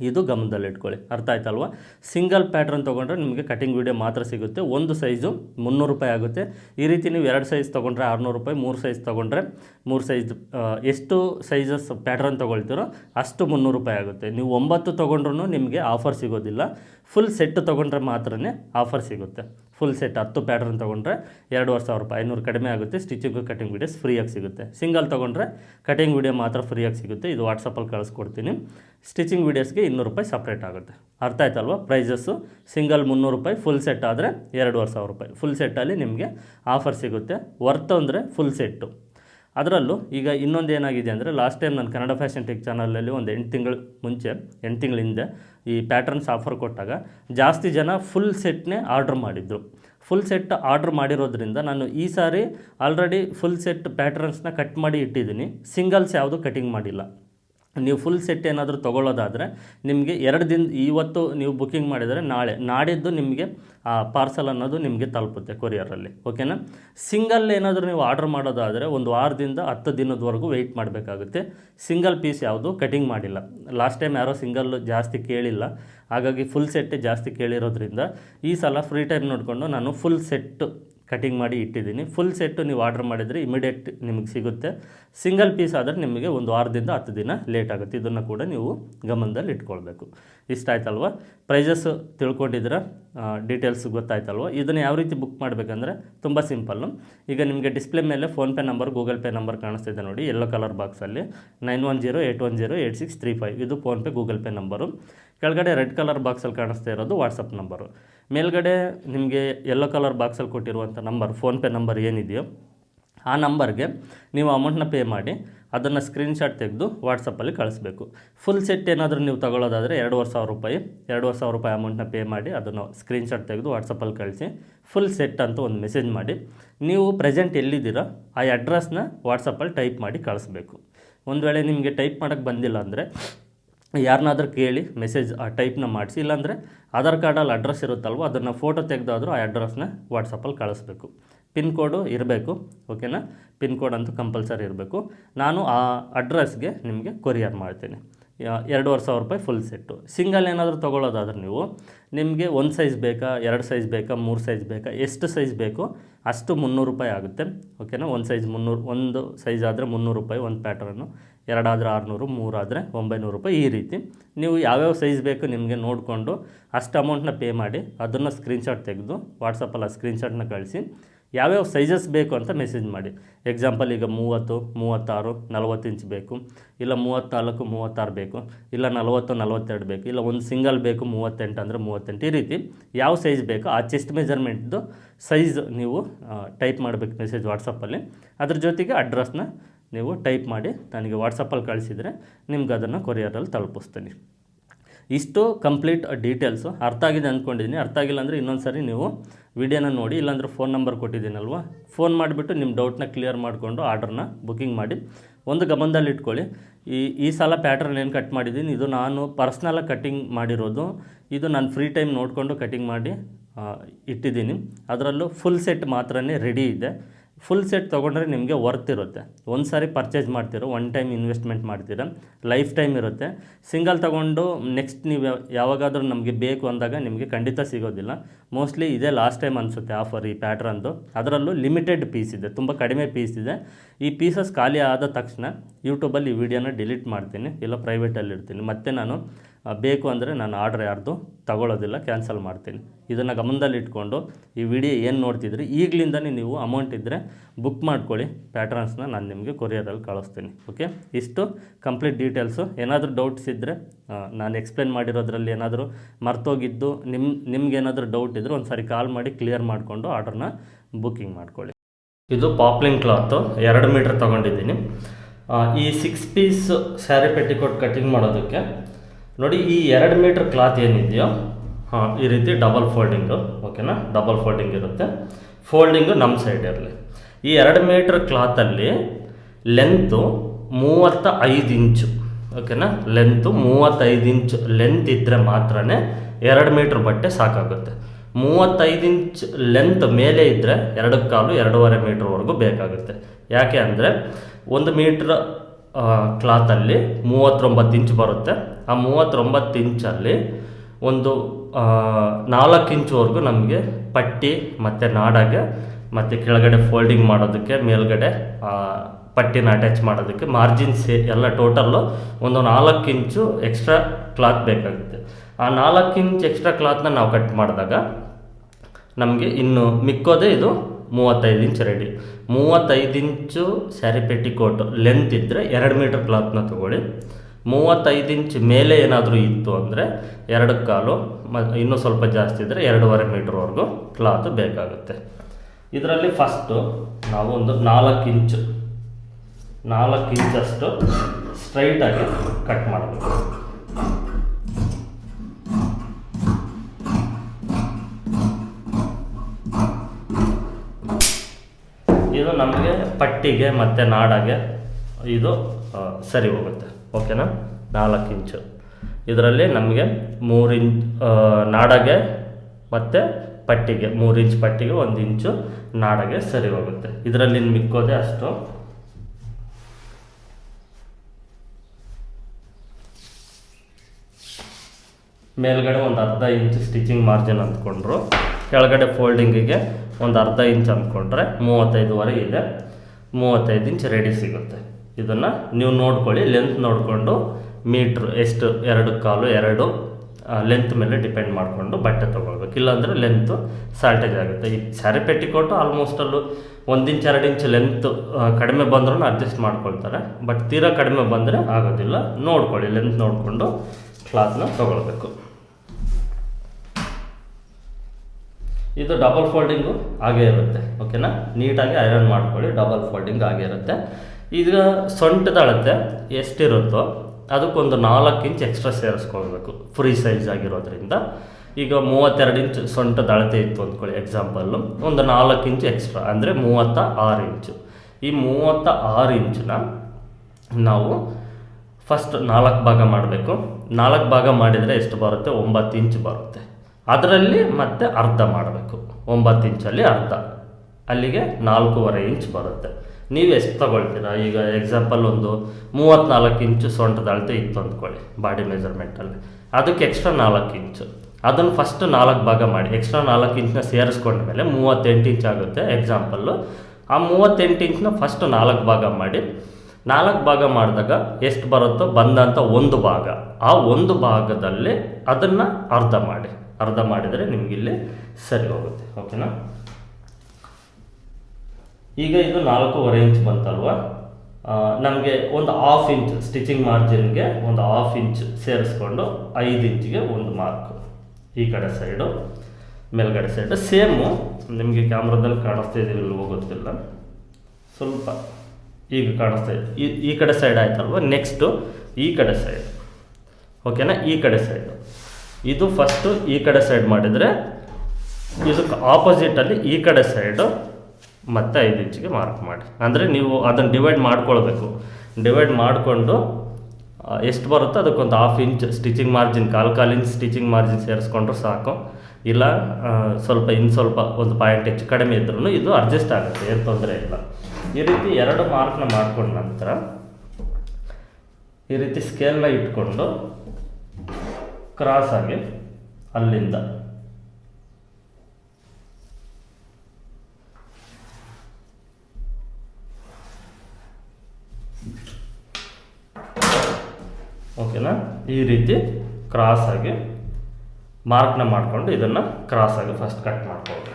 ಇದು ಗಮನದಲ್ಲಿಟ್ಕೊಳ್ಳಿ ಅರ್ಥ ಆಯ್ತಲ್ವಾ? ಸಿಂಗಲ್ ಪ್ಯಾಟ್ರನ್ ತೊಗೊಂಡ್ರೆ ನಿಮಗೆ ಕಟಿಂಗ್ ವೀಡಿಯೋ ಮಾತ್ರ ಸಿಗುತ್ತೆ. ಒಂದು ಸೈಜು ಮುನ್ನೂರು ರೂಪಾಯಿ ಆಗುತ್ತೆ. ಈ ರೀತಿ ನೀವು ಎರಡು ಸೈಜ್ ತೊಗೊಂಡ್ರೆ ಆರುನೂರು ರೂಪಾಯಿ, ಮೂರು ಸೈಜ್ ತೊಗೊಂಡ್ರೆ ಮೂರು ಸೈಜ್ ಎಷ್ಟು ಸೈಜಸ್ ಪ್ಯಾಟ್ರನ್ ತೊಗೊಳ್ತೀರೋ ಅಷ್ಟು ಮುನ್ನೂರು ರೂಪಾಯಿ ಆಗುತ್ತೆ. ನೀವು ಒಂಬತ್ತು ತೊಗೊಂಡ್ರೂ ನಿಮಗೆ ಆಫರ್ ಸಿಗೋದಿಲ್ಲ. ಫುಲ್ ಸೆಟ್ ತೊಗೊಂಡ್ರೆ ಮಾತ್ರ ಆಫರ್ ಸಿಗುತ್ತೆ. ಫುಲ್ ಸೆಟ್ ಹತ್ತು ಪ್ಯಾಟ್ರನ್ ತೊಗೊಂಡ್ರೆ ಎರಡುವರೆ ಸಾವಿರ ರೂಪಾಯಿ, ಐನೂರು ಕಡಿಮೆ ಆಗುತ್ತೆ. ಸ್ಟಿಚಿಂಗು ಕಟಿಂಗ್ ವೀಡಿಯೋಸ್ ಫ್ರೀಯಾಗಿ ಸಿಗುತ್ತೆ. ಸಿಂಗಲ್ ತೊಗೊಂಡ್ರೆ ಕಟಿಂಗ್ ವೀಡಿಯೋ ಮಾತ್ರ ಫ್ರೀಯಾಗಿ ಸಿಗುತ್ತೆ. ಇದು ವಾಟ್ಸಪ್ಪಲ್ಲಿ ಕಳಿಸ್ಕೊಡ್ತೀನಿ. ಸ್ಟಿಚಿಂಗ್ ವೀಡಿಯೋಸ್ಗೆ ಇನ್ನೂರು ರೂಪಾಯಿ ಸಪ್ರೇಟ್ ಆಗುತ್ತೆ. ಅರ್ಥ ಆಯ್ತಲ್ವಾ? ಪ್ರೈಸಸ್ಸು ಸಿಂಗಲ್ ಮುನ್ನೂರು ರೂಪಾಯಿ ಫುಲ್ ಸೆಟ್ ಆದರೆ ಎರಡುವರೆ ಸಾವಿರ ರೂಪಾಯಿ. ಫುಲ್ ಸೆಟ್ಟಲ್ಲಿ ನಿಮಗೆ ಆಫರ್ ಸಿಗುತ್ತೆ. ವರ್ತ್ ಅಂದರೆ ಫುಲ್ ಸೆಟ್ಟು ಅದರಲ್ಲೂ ಈಗ ಇನ್ನೊಂದು ಏನಾಗಿದೆ ಅಂದರೆ ಲಾಸ್ಟ್ ಟೈಮ್ ನಾನು ಕನ್ನಡ ಫ್ಯಾಷನ್ ಟೆಕ್ ಚಾನಲಲ್ಲಿ ಒಂದು ಎಂಟು ತಿಂಗಳು ಮುಂಚೆ, ಎಂಟು ತಿಂಗಳ ಹಿಂದೆ ಈ ಪ್ಯಾಟರ್ನ್ಸ್ ಆಫರ್ ಕೊಟ್ಟಾಗ ಜಾಸ್ತಿ ಜನ ಫುಲ್ ಸೆಟ್ನೇ ಆರ್ಡ್ರ್ ಮಾಡಿದ್ರು. ಫುಲ್ ಸೆಟ್ ಆರ್ಡ್ರ್ ಮಾಡಿರೋದ್ರಿಂದ ನಾನು ಈ ಸಾರಿ ಆಲ್ರೆಡಿ ಫುಲ್ ಸೆಟ್ ಪ್ಯಾಟರ್ನ್ಸ್ನ ಕಟ್ ಮಾಡಿ ಇಟ್ಟಿದ್ದೀನಿ. ಸಿಂಗಲ್ಸ್ ಯಾವುದು ಕಟಿಂಗ್ ಮಾಡಿಲ್ಲ. ನೀವು ಫುಲ್ ಸೆಟ್ ಏನಾದರೂ ತೊಗೊಳ್ಳೋದಾದರೆ ನಿಮಗೆ ಎರಡು ದಿನ, ಇವತ್ತು ನೀವು ಬುಕ್ಕಿಂಗ್ ಮಾಡಿದರೆ ನಾಳೆ, ನಾಡಿದ್ದು ನಿಮಗೆ, ಆ ಪಾರ್ಸಲ್ ಅನ್ನೋದು ನಿಮಗೆ ತಲುಪುತ್ತೆ ಕೊರಿಯರಲ್ಲಿ ಓಕೆನಾ ಸಿಂಗಲ್ ಏನಾದರೂ ನೀವು ಆರ್ಡರ್ ಮಾಡೋದಾದರೆ ಒಂದು ವಾರದಿಂದ ಹತ್ತು ದಿನದವರೆಗೂ ವೆಯ್ಟ್ ಮಾಡಬೇಕಾಗುತ್ತೆ. ಸಿಂಗಲ್ ಪೀಸ್ ಯಾವುದು ಕಟಿಂಗ್ ಮಾಡಿಲ್ಲ. ಲಾಸ್ಟ್ ಟೈಮ್ ಯಾರೋ ಸಿಂಗಲ್ ಜಾಸ್ತಿ ಕೇಳಿಲ್ಲ. ಹಾಗಾಗಿ ಫುಲ್ ಸೆಟ್ಟೇ ಜಾಸ್ತಿ ಕೇಳಿರೋದ್ರಿಂದ ಈ ಸಲ ಫ್ರೀ ಟೈಮ್ ನೋಡಿಕೊಂಡು ನಾನು ಫುಲ್ ಸೆಟ್ ಕಟಿಂಗ್ ಮಾಡಿ ಇಟ್ಟಿದ್ದೀನಿ. ಫುಲ್ ಸೆಟ್ಟು ನೀವು ಆರ್ಡರ್ ಮಾಡಿದರೆ ಇಮಿಡಿಯೇಟ್ ನಿಮಗೆ ಸಿಗುತ್ತೆ. ಸಿಂಗಲ್ ಪೀಸ್ ಆದರೆ ನಿಮಗೆ ಒಂದು ವಾರದಿಂದ ಹತ್ತು ದಿನ ಲೇಟ್ ಆಗುತ್ತೆ. ಇದನ್ನು ಕೂಡ ನೀವು ಗಮನದಲ್ಲಿ ಇಟ್ಕೊಳ್ಬೇಕು. ಇಷ್ಟ ಆಯ್ತಲ್ವ? Prices ತಿಳ್ಕೊಂಡಿದ್ರ details ಗೊತ್ತಾಯ್ತಲ್ವ? ಇದನ್ನು ಯಾವ ರೀತಿ ಬುಕ್ ಮಾಡಬೇಕಂದ್ರೆ ತುಂಬ ಸಿಂಪಲ್ಲು ಈಗ ನಿಮಗೆ ಡಿಸ್ಪ್ಲೇ ಮೇಲೆ PhonePe number Google Pay number ಕಾಣಿಸ್ತಿದೆ ನೋಡಿ. ಎಲ್ಲೋ ಕಲರ್ ಬಾಕ್ಸಲ್ಲಿ nine one zero eight one zero eight six three five ಇದು ಫೋನ್ಪೇ ಗೂಗಲ್ ಪೇ ನಂಬರು ಕೆಳಗಡೆ ರೆಡ್ ಕಲರ್ ಬಾಕ್ಸಲ್ಲಿ ಕಾಣಿಸ್ತಾ ಇರೋದು ವಾಟ್ಸಪ್ ನಂಬರು ಮೇಲ್ಗಡೆ ನಿಮಗೆ ಯೆಲ್ಲೋ ಕಲರ್ ಬಾಕ್ಸಲ್ಲಿ ಕೊಟ್ಟಿರುವಂಥ ನಂಬರ್ ಫೋನ್ಪೇ ನಂಬರ್ ಏನಿದೆಯೋ ಆ ನಂಬರ್ಗೆ ನೀವು ಅಮೌಂಟ್ನ ಪೇ ಮಾಡಿ, ಅದನ್ನು ಸ್ಕ್ರೀನ್ಶಾಟ್ ತೆಗೆದು ವಾಟ್ಸಪ್ಪಲ್ಲಿ ಕಳಿಸ್ಬೇಕು. ಫುಲ್ ಸೆಟ್ ಏನಾದರೂ ನೀವು ತಗೊಳ್ಳೋದಾದರೆ ಎರಡುವರೆ ಸಾವಿರ ರೂಪಾಯಿ, ಎರಡುವರೆ ಸಾವಿರ ರೂಪಾಯಿ ಅಮೌಂಟ್ನ ಪೇ ಮಾಡಿ ಅದನ್ನು ಸ್ಕ್ರೀನ್ಶಾಟ್ ತೆಗೆದು ವಾಟ್ಸಪ್ಪಲ್ಲಿ ಕಳಿಸಿ ಫುಲ್ ಸೆಟ್ ಅಂತ ಒಂದು ಮೆಸೇಜ್ ಮಾಡಿ. ನೀವು ಪ್ರೆಸೆಂಟ್ ಎಲ್ಲಿದ್ದೀರೋ ಆ ಅಡ್ರೆಸ್ನ ವಾಟ್ಸಪ್ಪಲ್ಲಿ ಟೈಪ್ ಮಾಡಿ ಕಳಿಸ್ಬೇಕು. ಒಂದು ವೇಳೆ ನಿಮಗೆ ಟೈಪ್ ಮಾಡೋಕ್ಕೆ ಬಂದಿಲ್ಲ ಅಂದರೆ ಯಾರನ್ನಾದ್ರೂ ಕೇಳಿ ಮೆಸೇಜ್ ಆ ಟೈಪ್ನ ಮಾಡಿಸಿ, ಇಲ್ಲಾಂದರೆ ಆಧಾರ್ ಕಾರ್ಡಲ್ಲಿ ಅಡ್ರೆಸ್ ಇರುತ್ತಲ್ವ, ಅದನ್ನು ಫೋಟೋ ತೆಗೆದಾದರೂ ಆ ಅಡ್ರೆಸ್ನ ವಾಟ್ಸಪ್ಪಲ್ಲಿ ಕಳಿಸ್ಬೇಕು. ಪಿನ್ ಕೋಡು ಇರಬೇಕು, ಓಕೆನಾ? ಪಿನ್ ಕೋಡ್ ಅಂತೂ ಕಂಪಲ್ಸರಿ ಇರಬೇಕು. ನಾನು ಆ ಅಡ್ರೆಸ್ಗೆ ನಿಮಗೆ ಕೊರಿಯರ್ ಮಾಡ್ತೀನಿ. ಎರಡುವರೆ ಸಾವಿರ ರೂಪಾಯಿ ಫುಲ್ ಸೆಟ್ಟು. ಸಿಂಗಲ್ ಏನಾದರೂ ತೊಗೊಳ್ಳೋದಾದ್ರೆ ನೀವು, ನಿಮಗೆ ಒಂದು ಸೈಜ್ ಬೇಕಾ, ಎರಡು ಸೈಜ್ ಬೇಕಾ, ಮೂರು ಸೈಜ್ ಬೇಕಾ, ಎಷ್ಟು ಸೈಜ್ ಬೇಕೋ ಅಷ್ಟು ಮುನ್ನೂರು ರೂಪಾಯಿ ಆಗುತ್ತೆ ಓಕೆನಾ ಒಂದು ಸೈಜ್ ಮುನ್ನೂರು, ಒಂದು ಸೈಜ್ ಆದರೆ ಮುನ್ನೂರು ರೂಪಾಯಿ, ಒಂದು ಪ್ಯಾಟ್ರನ್ನು ಎರಡಾದರೆ ಆರುನೂರು, ಮೂರಾದರೆ ಒಂಬೈನೂರು ರೂಪಾಯಿ ಈ ರೀತಿ. ನೀವು ಯಾವ್ಯಾವ ಸೈಜ್ ಬೇಕು ನಿಮಗೆ ನೋಡಿಕೊಂಡು ಅಷ್ಟು ಅಮೌಂಟ್ನ ಪೇ ಮಾಡಿ ಅದನ್ನು ಸ್ಕ್ರೀನ್ಶಾಟ್ ತೆಗೆದು ವಾಟ್ಸಪ್ಪಲ್ಲಿ ಆ ಸ್ಕ್ರೀನ್ಶಾಟ್ನ ಕಳಿಸಿ. ಯಾವ್ಯಾವ ಸೈಜಸ್ ಬೇಕು ಅಂತ ಮೆಸೇಜ್ ಮಾಡಿ. ಎಕ್ಸಾಂಪಲ್ ಈಗ ಮೂವತ್ತು, ಮೂವತ್ತಾರು, ನಲವತ್ತು ಇಂಚ್ ಬೇಕು. ಇಲ್ಲ ಮೂವತ್ತ್ನಾಲ್ಕು ಮೂವತ್ತಾರು ಬೇಕು. ಇಲ್ಲ ನಲವತ್ತು, ನಲವತ್ತೆರಡು ಬೇಕು. ಇಲ್ಲ ಒಂದು ಸಿಂಗಲ್ ಬೇಕು ಮೂವತ್ತೆಂಟು ಅಂದರೆ ಮೂವತ್ತೆಂಟು ಈ ರೀತಿ. ಯಾವ ಸೈಜ್ ಬೇಕೋ ಆ ಚೆಸ್ಟ್ ಮೆಜರ್ಮೆಂಟ್ದು ಸೈಜ್ ನೀವು ಟೈಪ್ ಮಾಡಬೇಕು ಮೆಸೇಜ್ ವಾಟ್ಸಪ್ಪಲ್ಲಿ ಅದ್ರ ಜೊತೆಗೆ ಅಡ್ರೆಸ್ನ ನೀವು ಟೈಪ್ ಮಾಡಿ ನನಗೆ ವಾಟ್ಸಪ್ಪಲ್ಲಿ ಕಳಿಸಿದರೆ ನಿಮ್ಗೆ ಅದನ್ನು ಕೊರಿಯರಲ್ಲಿ ತಲುಪಿಸ್ತೀನಿ. ಇಷ್ಟು ಕಂಪ್ಲೀಟ್ ಡೀಟೇಲ್ಸು ಅರ್ಥ ಆಗಿದೆ ಅಂದ್ಕೊಂಡಿದ್ದೀನಿ ಅರ್ಥ ಆಗಿಲ್ಲ ಅಂದರೆ ಇನ್ನೊಂದು ಸರಿ ನೀವು ವಿಡಿಯೋನ ನೋಡಿ, ಇಲ್ಲಾಂದ್ರೆ ಫೋನ್ ನಂಬರ್ ಕೊಟ್ಟಿದ್ದೀನಲ್ವ? ಫೋನ್ ಮಾಡಿಬಿಟ್ಟು ನಿಮ್ಮ ಡೌಟ್ನ ಕ್ಲಿಯರ್ ಮಾಡಿಕೊಂಡು ಆರ್ಡ್ರನ್ನ ಬುಕ್ಕಿಂಗ್ ಮಾಡಿ. ಒಂದು ಗಮನದಲ್ಲಿ ಇಟ್ಕೊಳ್ಳಿ. ಈ ಈ ಸಲ ಪ್ಯಾಟ್ರನ್ ಏನು ಕಟ್ ಮಾಡಿದ್ದೀನಿ? ಇದು ನಾನು ಪರ್ಸ್ನಲಾಗಿ ಕಟ್ಟಿಂಗ್ ಮಾಡಿರೋದು. ಇದು ನಾನು ಫ್ರೀ ಟೈಮ್ ನೋಡಿಕೊಂಡು ಕಟ್ಟಿಂಗ್ ಮಾಡಿ. ಇಟ್ಟಿದ್ದೀನಿ. ಅದರಲ್ಲೂ ಫುಲ್ ಸೆಟ್ ಮಾತ್ರನೇ ರೆಡಿ ಇದೆ. ಫುಲ್ ಸೆಟ್ ತೊಗೊಂಡ್ರೆ ನಿಮಗೆ ವರ್ತ್ ಇರುತ್ತೆ. ಒಂದು ಸಾರಿ ಪರ್ಚೇಸ್ ಮಾಡ್ತೀರೋ ಒನ್ ಟೈಮ್ ಇನ್ವೆಸ್ಟ್ಮೆಂಟ್ ಮಾಡ್ತೀರಾ ಲೈಫ್ ಟೈಮ್ ಇರುತ್ತೆ. ಸಿಂಗಲ್ ತೊಗೊಂಡು ನೆಕ್ಸ್ಟ್ ನೀವು ಯಾವಾಗಾದರೂ ನಮಗೆ ಬೇಕು ಅಂದಾಗ ನಿಮಗೆ ಖಂಡಿತ ಸಿಗೋದಿಲ್ಲ. ಮೋಸ್ಟ್ಲಿ ಇದೇ ಲಾಸ್ಟ್ ಟೈಮ್ ಅನಿಸುತ್ತೆ ಆಫರ್ ಈ ಪ್ಯಾಟ್ರನ್ದು ಅದರಲ್ಲೂ ಲಿಮಿಟೆಡ್ ಪೀಸ್ ಇದೆ, ತುಂಬ ಕಡಿಮೆ ಪೀಸ್ ಇದೆ. ಈ ಪೀಸಸ್ ಖಾಲಿ ಆದ ತಕ್ಷಣ ಯೂಟ್ಯೂಬಲ್ಲಿ ಈ ವಿಡಿಯೋನ ಡಿಲೀಟ್ ಮಾಡ್ತೀನಿ, ಇಲ್ಲ ಪ್ರೈವೇಟಲ್ಲಿ ಇರ್ತೀನಿ ಮತ್ತು ನಾನು ಬೇಕು ಅಂದರೆ ನಾನು ಆರ್ಡ್ರ್ ಯಾರ್ದು ತಗೊಳ್ಳೋದಿಲ್ಲ, ಕ್ಯಾನ್ಸಲ್ ಮಾಡ್ತೀನಿ. ಇದನ್ನು ಗಮನದಲ್ಲಿಟ್ಕೊಂಡು ಈ ವಿಡಿಯೋ ಏನು ನೋಡ್ತಿದ್ರಿ, ಈಗಲಿಂದನೇ ನೀವು ಅಮೌಂಟ್ ಇದ್ದರೆ ಬುಕ್ ಮಾಡ್ಕೊಳ್ಳಿ. ಪ್ಯಾಟ್ರನ್ಸ್ನ ನಾನು ನಿಮಗೆ ಕೊರಿಯರಲ್ಲಿ ಕಳಿಸ್ತೀನಿ ಓಕೆ ಇಷ್ಟು ಕಂಪ್ಲೀಟ್ ಡೀಟೇಲ್ಸು ಏನಾದರೂ ಡೌಟ್ಸ್ ಇದ್ದರೆ ನಾನು ಎಕ್ಸ್ಪ್ಲೇನ್ ಮಾಡಿರೋದ್ರಲ್ಲಿ ಏನಾದರೂ ಮರ್ತೋಗಿದ್ದು ನಿಮ್ಮ ನಿಮ್ಗೇನಾದರೂ ಡೌಟ್ ಇದ್ದರೆ ಒಂದು ಸಾರಿ ಕಾಲ್ ಮಾಡಿ ಕ್ಲಿಯರ್ ಮಾಡಿಕೊಂಡು ಆರ್ಡ್ರನ್ನ ಬುಕ್ಕಿಂಗ್ ಮಾಡ್ಕೊಳ್ಳಿ. ಇದು ಪಾಪ್ಲಿಂಗ್ ಕ್ಲಾತು ಎರಡು ಮೀಟ್ರ್ ತೊಗೊಂಡಿದ್ದೀನಿ. ಈ six piece sari petticoat cutting ಮಾಡೋದಕ್ಕೆ ನೋಡಿ, ಈ ಎರಡು ಮೀಟ್ರ್ ಕ್ಲಾತ್ ಏನಿದೆಯೋ, ಹಾಂ, ಈ ರೀತಿ ಡಬಲ್ ಫೋಲ್ಡಿಂಗು ಓಕೆನಾ ಡಬಲ್ ಫೋಲ್ಡಿಂಗ್ ಇರುತ್ತೆ. ಫೋಲ್ಡಿಂಗು ನಮ್ಮ ಸೈಡ್ ಇರಲಿ. ಈ ಎರಡು ಮೀಟ್ರ್ ಕ್ಲಾತಲ್ಲಿ ಲೆಂತು ಮೂವತ್ತ ಐದು ಇಂಚು ಓಕೆನಾ ಲೆಂತು ಮೂವತ್ತೈದು ಇಂಚು ಲೆಂತ್ ಇದ್ದರೆ ಮಾತ್ರ ಎರಡು ಮೀಟ್ರ್ ಬಟ್ಟೆ ಸಾಕಾಗುತ್ತೆ. ಮೂವತ್ತೈದು ಇಂಚ್ ಲೆಂತ್ ಮೇಲೆ ಇದ್ದರೆ ಎರಡು ಕಾಲು ಎರಡೂವರೆ ಮೀಟ್ರ್ವರೆಗೂ ಬೇಕಾಗುತ್ತೆ. ಯಾಕೆ ಅಂದರೆ, ಒಂದು ಮೀಟ್ರ್ ಕ್ಲಾತಲ್ಲಿ ಮೂವತ್ತೊಂಬತ್ತು ಇಂಚ್ ಬರುತ್ತೆ. ಆ ಮೂವತ್ತೊಂಬತ್ತು ಇಂಚಲ್ಲಿ ಒಂದು ನಾಲ್ಕು ಇಂಚುವರೆಗೂ ನಮಗೆ ಪಟ್ಟಿ ಮತ್ತು ನಾಡಾಗೆ ಮತ್ತು ಕೆಳಗಡೆ ಫೋಲ್ಡಿಂಗ್ ಮಾಡೋದಕ್ಕೆ, ಮೇಲ್ಗಡೆ ಪಟ್ಟಿನ ಅಟ್ಯಾಚ್ ಮಾಡೋದಕ್ಕೆ ಮಾರ್ಜಿನ್ಸ್ ಎಲ್ಲ ಟೋಟಲ್ಲು ಒಂದು ನಾಲ್ಕು ಇಂಚು ಎಕ್ಸ್ಟ್ರಾ ಕ್ಲಾತ್ ಬೇಕಾಗುತ್ತೆ. ಆ ನಾಲ್ಕು ಇಂಚ್ ಎಕ್ಸ್ಟ್ರಾ ಕ್ಲಾತ್ನ ನಾವು ಕಟ್ ಮಾಡಿದಾಗ ನಮಗೆ ಇನ್ನು ಮಿಕ್ಕೋದೇ ಇದು ಮೂವತ್ತೈದು ಇಂಚ್ ರೆಡಿ ಮೂವತ್ತೈದು ಇಂಚು ಸ್ಯಾರಿ ಪೆಟ್ಟಿಕೋಟ್ ಲೆಂತ್ ಇದ್ದರೆ ಎರಡು ಮೀಟರ್ ಕ್ಲಾತ್ನ ತೊಗೊಳ್ಳಿ. ಮೂವತ್ತೈದು ಇಂಚ್ ಮೇಲೆ ಏನಾದರೂ ಇತ್ತು ಅಂದರೆ ಎರಡು ಕಾಲು, ಮ, ಇನ್ನೂ ಸ್ವಲ್ಪ ಜಾಸ್ತಿ ಇದ್ದರೆ ಎರಡೂವರೆ ಮೀಟ್ರ್ವರೆಗೂ ಕ್ಲಾತ್ ಬೇಕಾಗುತ್ತೆ. ಇದರಲ್ಲಿ ಫಸ್ಟು ನಾವು ಒಂದು ನಾಲ್ಕು ಇಂಚು, ನಾಲ್ಕು ಇಂಚಷ್ಟು ಸ್ಟ್ರೈಟಾಗಿ ಕಟ್ ಮಾಡಬೇಕು. ಪಟ್ಟಿಗೆ ಮತ್ತು ನಾಡಾಗೆ ಇದು ಸರಿ ಹೋಗುತ್ತೆ. ಓಕೆನಾ? ನಾಲ್ಕು ಇಂಚು. ಇದರಲ್ಲಿ ನಮಗೆ ಮೂರು ಇಂಚ್ ನಾಡಗೆ ಮತ್ತು ಪಟ್ಟಿಗೆ, ಮೂರು ಇಂಚ್ ಪಟ್ಟಿಗೆ, ಒಂದು ಇಂಚು ನಾಡಾಗೆ ಸರಿ ಹೋಗುತ್ತೆ. ಇದರಲ್ಲಿ ಮಿಕ್ಕೋದೆ ಅಷ್ಟು. ಮೇಲ್ಗಡೆ ಒಂದು ಅರ್ಧ ಇಂಚ್ ಸ್ಟಿಚಿಂಗ್ ಮಾರ್ಜಿನ್ ಅಂದ್ಕೊಂಡ್ರು. ಕೆಳಗಡೆ ಫೋಲ್ಡಿಂಗಿಗೆ ಒಂದು ಅರ್ಧ ಇಂಚ್ ಅಂದ್ಕೊಂಡ್ರೆ ಮೂವತ್ತೈದುವರೆ ಇದೆ. ಮೂವತ್ತೈದು ಇಂಚ್ ರೆಡಿ ಸಿಗುತ್ತೆ. ಇದನ್ನು ನೀವು ನೋಡ್ಕೊಳ್ಳಿ ಲೆಂತ್ ನೋಡಿಕೊಂಡು ಮೀಟ್ರ್ ಎಷ್ಟು, ಎರಡು ಕಾಲು, ಎರಡು ಲೆಂತ್ ಮೇಲೆ ಡಿಪೆಂಡ್ ಮಾಡಿಕೊಂಡು ಬಟ್ಟೆ ತೊಗೊಳ್ಬೇಕು. ಇಲ್ಲಾಂದರೆ ಲೆಂತು ಸಾಲ್ಟೇಜ್ ಆಗುತ್ತೆ. ಈ ಸ್ಯಾರಿ ಪೆಟ್ಟಿಕೋಟು ಆಲ್ಮೋಸ್ಟ್ ಅಲ್ಲೂ ಒಂದು ಇಂಚ್, ಎರಡು ಇಂಚ್ ಲೆಂತ್ ಕಡಿಮೆ ಬಂದ್ರೂ ಅಡ್ಜಸ್ಟ್ ಮಾಡ್ಕೊಳ್ತಾರೆ. ಬಟ್ ತೀರಾ ಕಡಿಮೆ ಬಂದರೆ ಆಗೋದಿಲ್ಲ. ನೋಡ್ಕೊಳ್ಳಿ ಲೆಂತ್ ನೋಡಿಕೊಂಡು ಕ್ಲಾತ್ನ ತೊಗೊಳ್ಬೇಕು. ಇದು ಡಬಲ್ ಫೋಲ್ಡಿಂಗು ಹಾಗೇ ಇರುತ್ತೆ ಓಕೆನಾ ನೀಟಾಗಿ ಐರನ್ ಮಾಡ್ಕೊಳ್ಳಿ ಡಬಲ್ ಫೋಲ್ಡಿಂಗ್ ಹಾಗೇ ಇರುತ್ತೆ. ಈಗ ಸೊಂಟದ ಅಳತೆ ಎಷ್ಟಿರುತ್ತೋ ಅದಕ್ಕೊಂದು ನಾಲ್ಕು ಇಂಚ್ ಎಕ್ಸ್ಟ್ರಾ ಸೇರಿಸ್ಕೊಳ್ಬೇಕು ಫ್ರೀ ಸೈಜ್ ಆಗಿರೋದ್ರಿಂದ. ಈಗ ಮೂವತ್ತೆರಡು ಇಂಚ್ ಸೊಂಟದ ಅಳತೆ ಇತ್ತು ಅಂದ್ಕೊಳ್ಳಿ ಎಕ್ಸಾಂಪಲ್ಲು ಒಂದು ನಾಲ್ಕು ಇಂಚ್ ಎಕ್ಸ್ಟ್ರಾ ಅಂದರೆ ಮೂವತ್ತ ಆರು ಇಂಚು. ಈ ಮೂವತ್ತ ಆರು ಇಂಚನ್ನ ನಾವು ಫಸ್ಟ್ ನಾಲ್ಕು ಭಾಗ ಮಾಡಬೇಕು. ನಾಲ್ಕು ಭಾಗ ಮಾಡಿದರೆ ಎಷ್ಟು ಬರುತ್ತೆ? ಒಂಬತ್ತು ಇಂಚ್ ಬರುತ್ತೆ. ಅದರಲ್ಲಿ ಮತ್ತೆ ಅರ್ಧ ಮಾಡಬೇಕು. ಒಂಬತ್ತು ಇಂಚಲ್ಲಿ ಅರ್ಧ. ಅಲ್ಲಿಗೆ ನಾಲ್ಕೂವರೆ ಇಂಚ್ ಬರುತ್ತೆ. ನೀವು ಎಷ್ಟು ತಗೊಳ್ತೀರಾ? ಈಗ ಎಕ್ಸಾಂಪಲ್ ಒಂದು ಮೂವತ್ತ್ನಾಲ್ಕು ಇಂಚು ಸೊಂಟದ ಅಳತೆ ಇತ್ತು ಅಂದ್ಕೊಳ್ಳಿ ಬಾಡಿ ಮೆಜರ್ಮೆಂಟಲ್ಲಿ ಅದಕ್ಕೆ ಎಕ್ಸ್ಟ್ರಾ ನಾಲ್ಕು ಇಂಚು. ಅದನ್ನು ಫಸ್ಟ್ ನಾಲ್ಕು ಭಾಗ ಮಾಡಿ ಎಕ್ಸ್ಟ್ರಾ ನಾಲ್ಕು ಇಂಚನ್ನ ಸೇರಿಸ್ಕೊಂಡ ಮೇಲೆ ಮೂವತ್ತೆಂಟು ಇಂಚ್ ಆಗುತ್ತೆ. ಎಕ್ಸಾಂಪಲ್ಲು ಆ ಮೂವತ್ತೆಂಟು ಇಂಚನ್ನ ಫಸ್ಟ್ ನಾಲ್ಕು ಭಾಗ ಮಾಡಿ, ನಾಲ್ಕು ಭಾಗ ಮಾಡಿದಾಗ ಎಷ್ಟು ಬರುತ್ತೋ ಬಂದಂಥ ಒಂದು ಭಾಗ. ಆ ಒಂದು ಭಾಗದಲ್ಲಿ ಅದನ್ನು ಅರ್ಧ ಮಾಡಿ. ಅರ್ಧ ಮಾಡಿದರೆ ನಿಮಗಿಲ್ಲಿ ಸರಿ ಹೋಗುತ್ತೆ ಓಕೆನಾ ಈಗ ಇದು ನಾಲ್ಕೂವರೆ ಇಂಚ್ ಬಂತಲ್ವಾ? ನಮಗೆ ಒಂದು ಹಾಫ್ ಇಂಚ್ ಸ್ಟಿಚಿಂಗ್ ಮಾರ್ಜಿನ್ಗೆ ಒಂದು ಹಾಫ್ ಇಂಚ್ ಸೇರಿಸ್ಕೊಂಡು ಐದು ಇಂಚಿಗೆ ಒಂದು ಮಾರ್ಕ್ ಈ ಕಡೆ ಸೈಡು ಮೇಲ್ಗಡೆ ಸೈಡು ಸೇಮು ನಿಮಗೆ ಕ್ಯಾಮ್ರಾದಲ್ಲಿ ಕಾಣಿಸ್ತಾ ಇದೆಯೋ ಗೊತ್ತಿಲ್ಲ. ಸ್ವಲ್ಪ ಈಗ ಕಾಣಿಸ್ತಾ ಇದೆ. ಈ ಈ ಕಡೆ ಸೈಡ್ ಆಯ್ತಲ್ವ? ನೆಕ್ಸ್ಟು ಈ ಕಡೆ ಸೈಡ್ ಓಕೆನಾ ಈ ಕಡೆ ಸೈಡು ಇದು ಫಸ್ಟು ಈ ಕಡೆ ಸೈಡ್ ಮಾಡಿದರೆ ಇದಕ್ಕೆ ಆಪೋಸಿಟಲ್ಲಿ ಈ ಕಡೆ ಸೈಡು ಮತ್ತೆ ಐದು ಇಂಚಿಗೆ ಮಾರ್ಕ್ ಮಾಡಿ. ಅಂದರೆ ನೀವು ಅದನ್ನು ಡಿವೈಡ್ ಮಾಡ್ಕೊಳ್ಬೇಕು. ಡಿವೈಡ್ ಮಾಡಿಕೊಂಡು ಎಷ್ಟು ಬರುತ್ತೋ ಅದಕ್ಕೊಂದು ಹಾಫ್ ಇಂಚ್ ಸ್ಟಿಚಿಂಗ್ ಮಾರ್ಜಿನ್ ಕಾಲು ಕಾಲು ಇಂಚ್ ಸ್ಟಿಚಿಂಗ್ ಮಾರ್ಜಿನ್ ಸೇರಿಸ್ಕೊಂಡ್ರೆ ಸಾಕು. ಇಲ್ಲ ಸ್ವಲ್ಪ ಇನ್ನು ಸ್ವಲ್ಪ ಒಂದು ಪಾಯಿಂಟ್ ಹೆಚ್ಚು ಕಡಿಮೆ ಇದ್ರೂ ಇದು ಅಡ್ಜಸ್ಟ್ ಆಗುತ್ತೆ, ಏನು ತೊಂದರೆ ಇಲ್ಲ. ಈ ರೀತಿ ಎರಡು ಮಾರ್ಕ್ನ ಮಾಡ್ಕೊಂಡ ನಂತರ ಈ ರೀತಿ ಸ್ಕೇಲ್ನ ಇಟ್ಕೊಂಡು ಕ್ರಾಸ್ ಆಗಿ ಅಲ್ಲಿಂದ. ಓಕೆನಾ ಈ ರೀತಿ ಕ್ರಾಸ್ ಆಗಿ ಮಾರ್ಕ್ನ ಮಾಡಿಕೊಂಡು ಇದನ್ನು ಕ್ರಾಸ್ ಆಗಿ ಫಸ್ಟ್ ಕಟ್ ಮಾಡ್ಕೊಳ್ಳಿ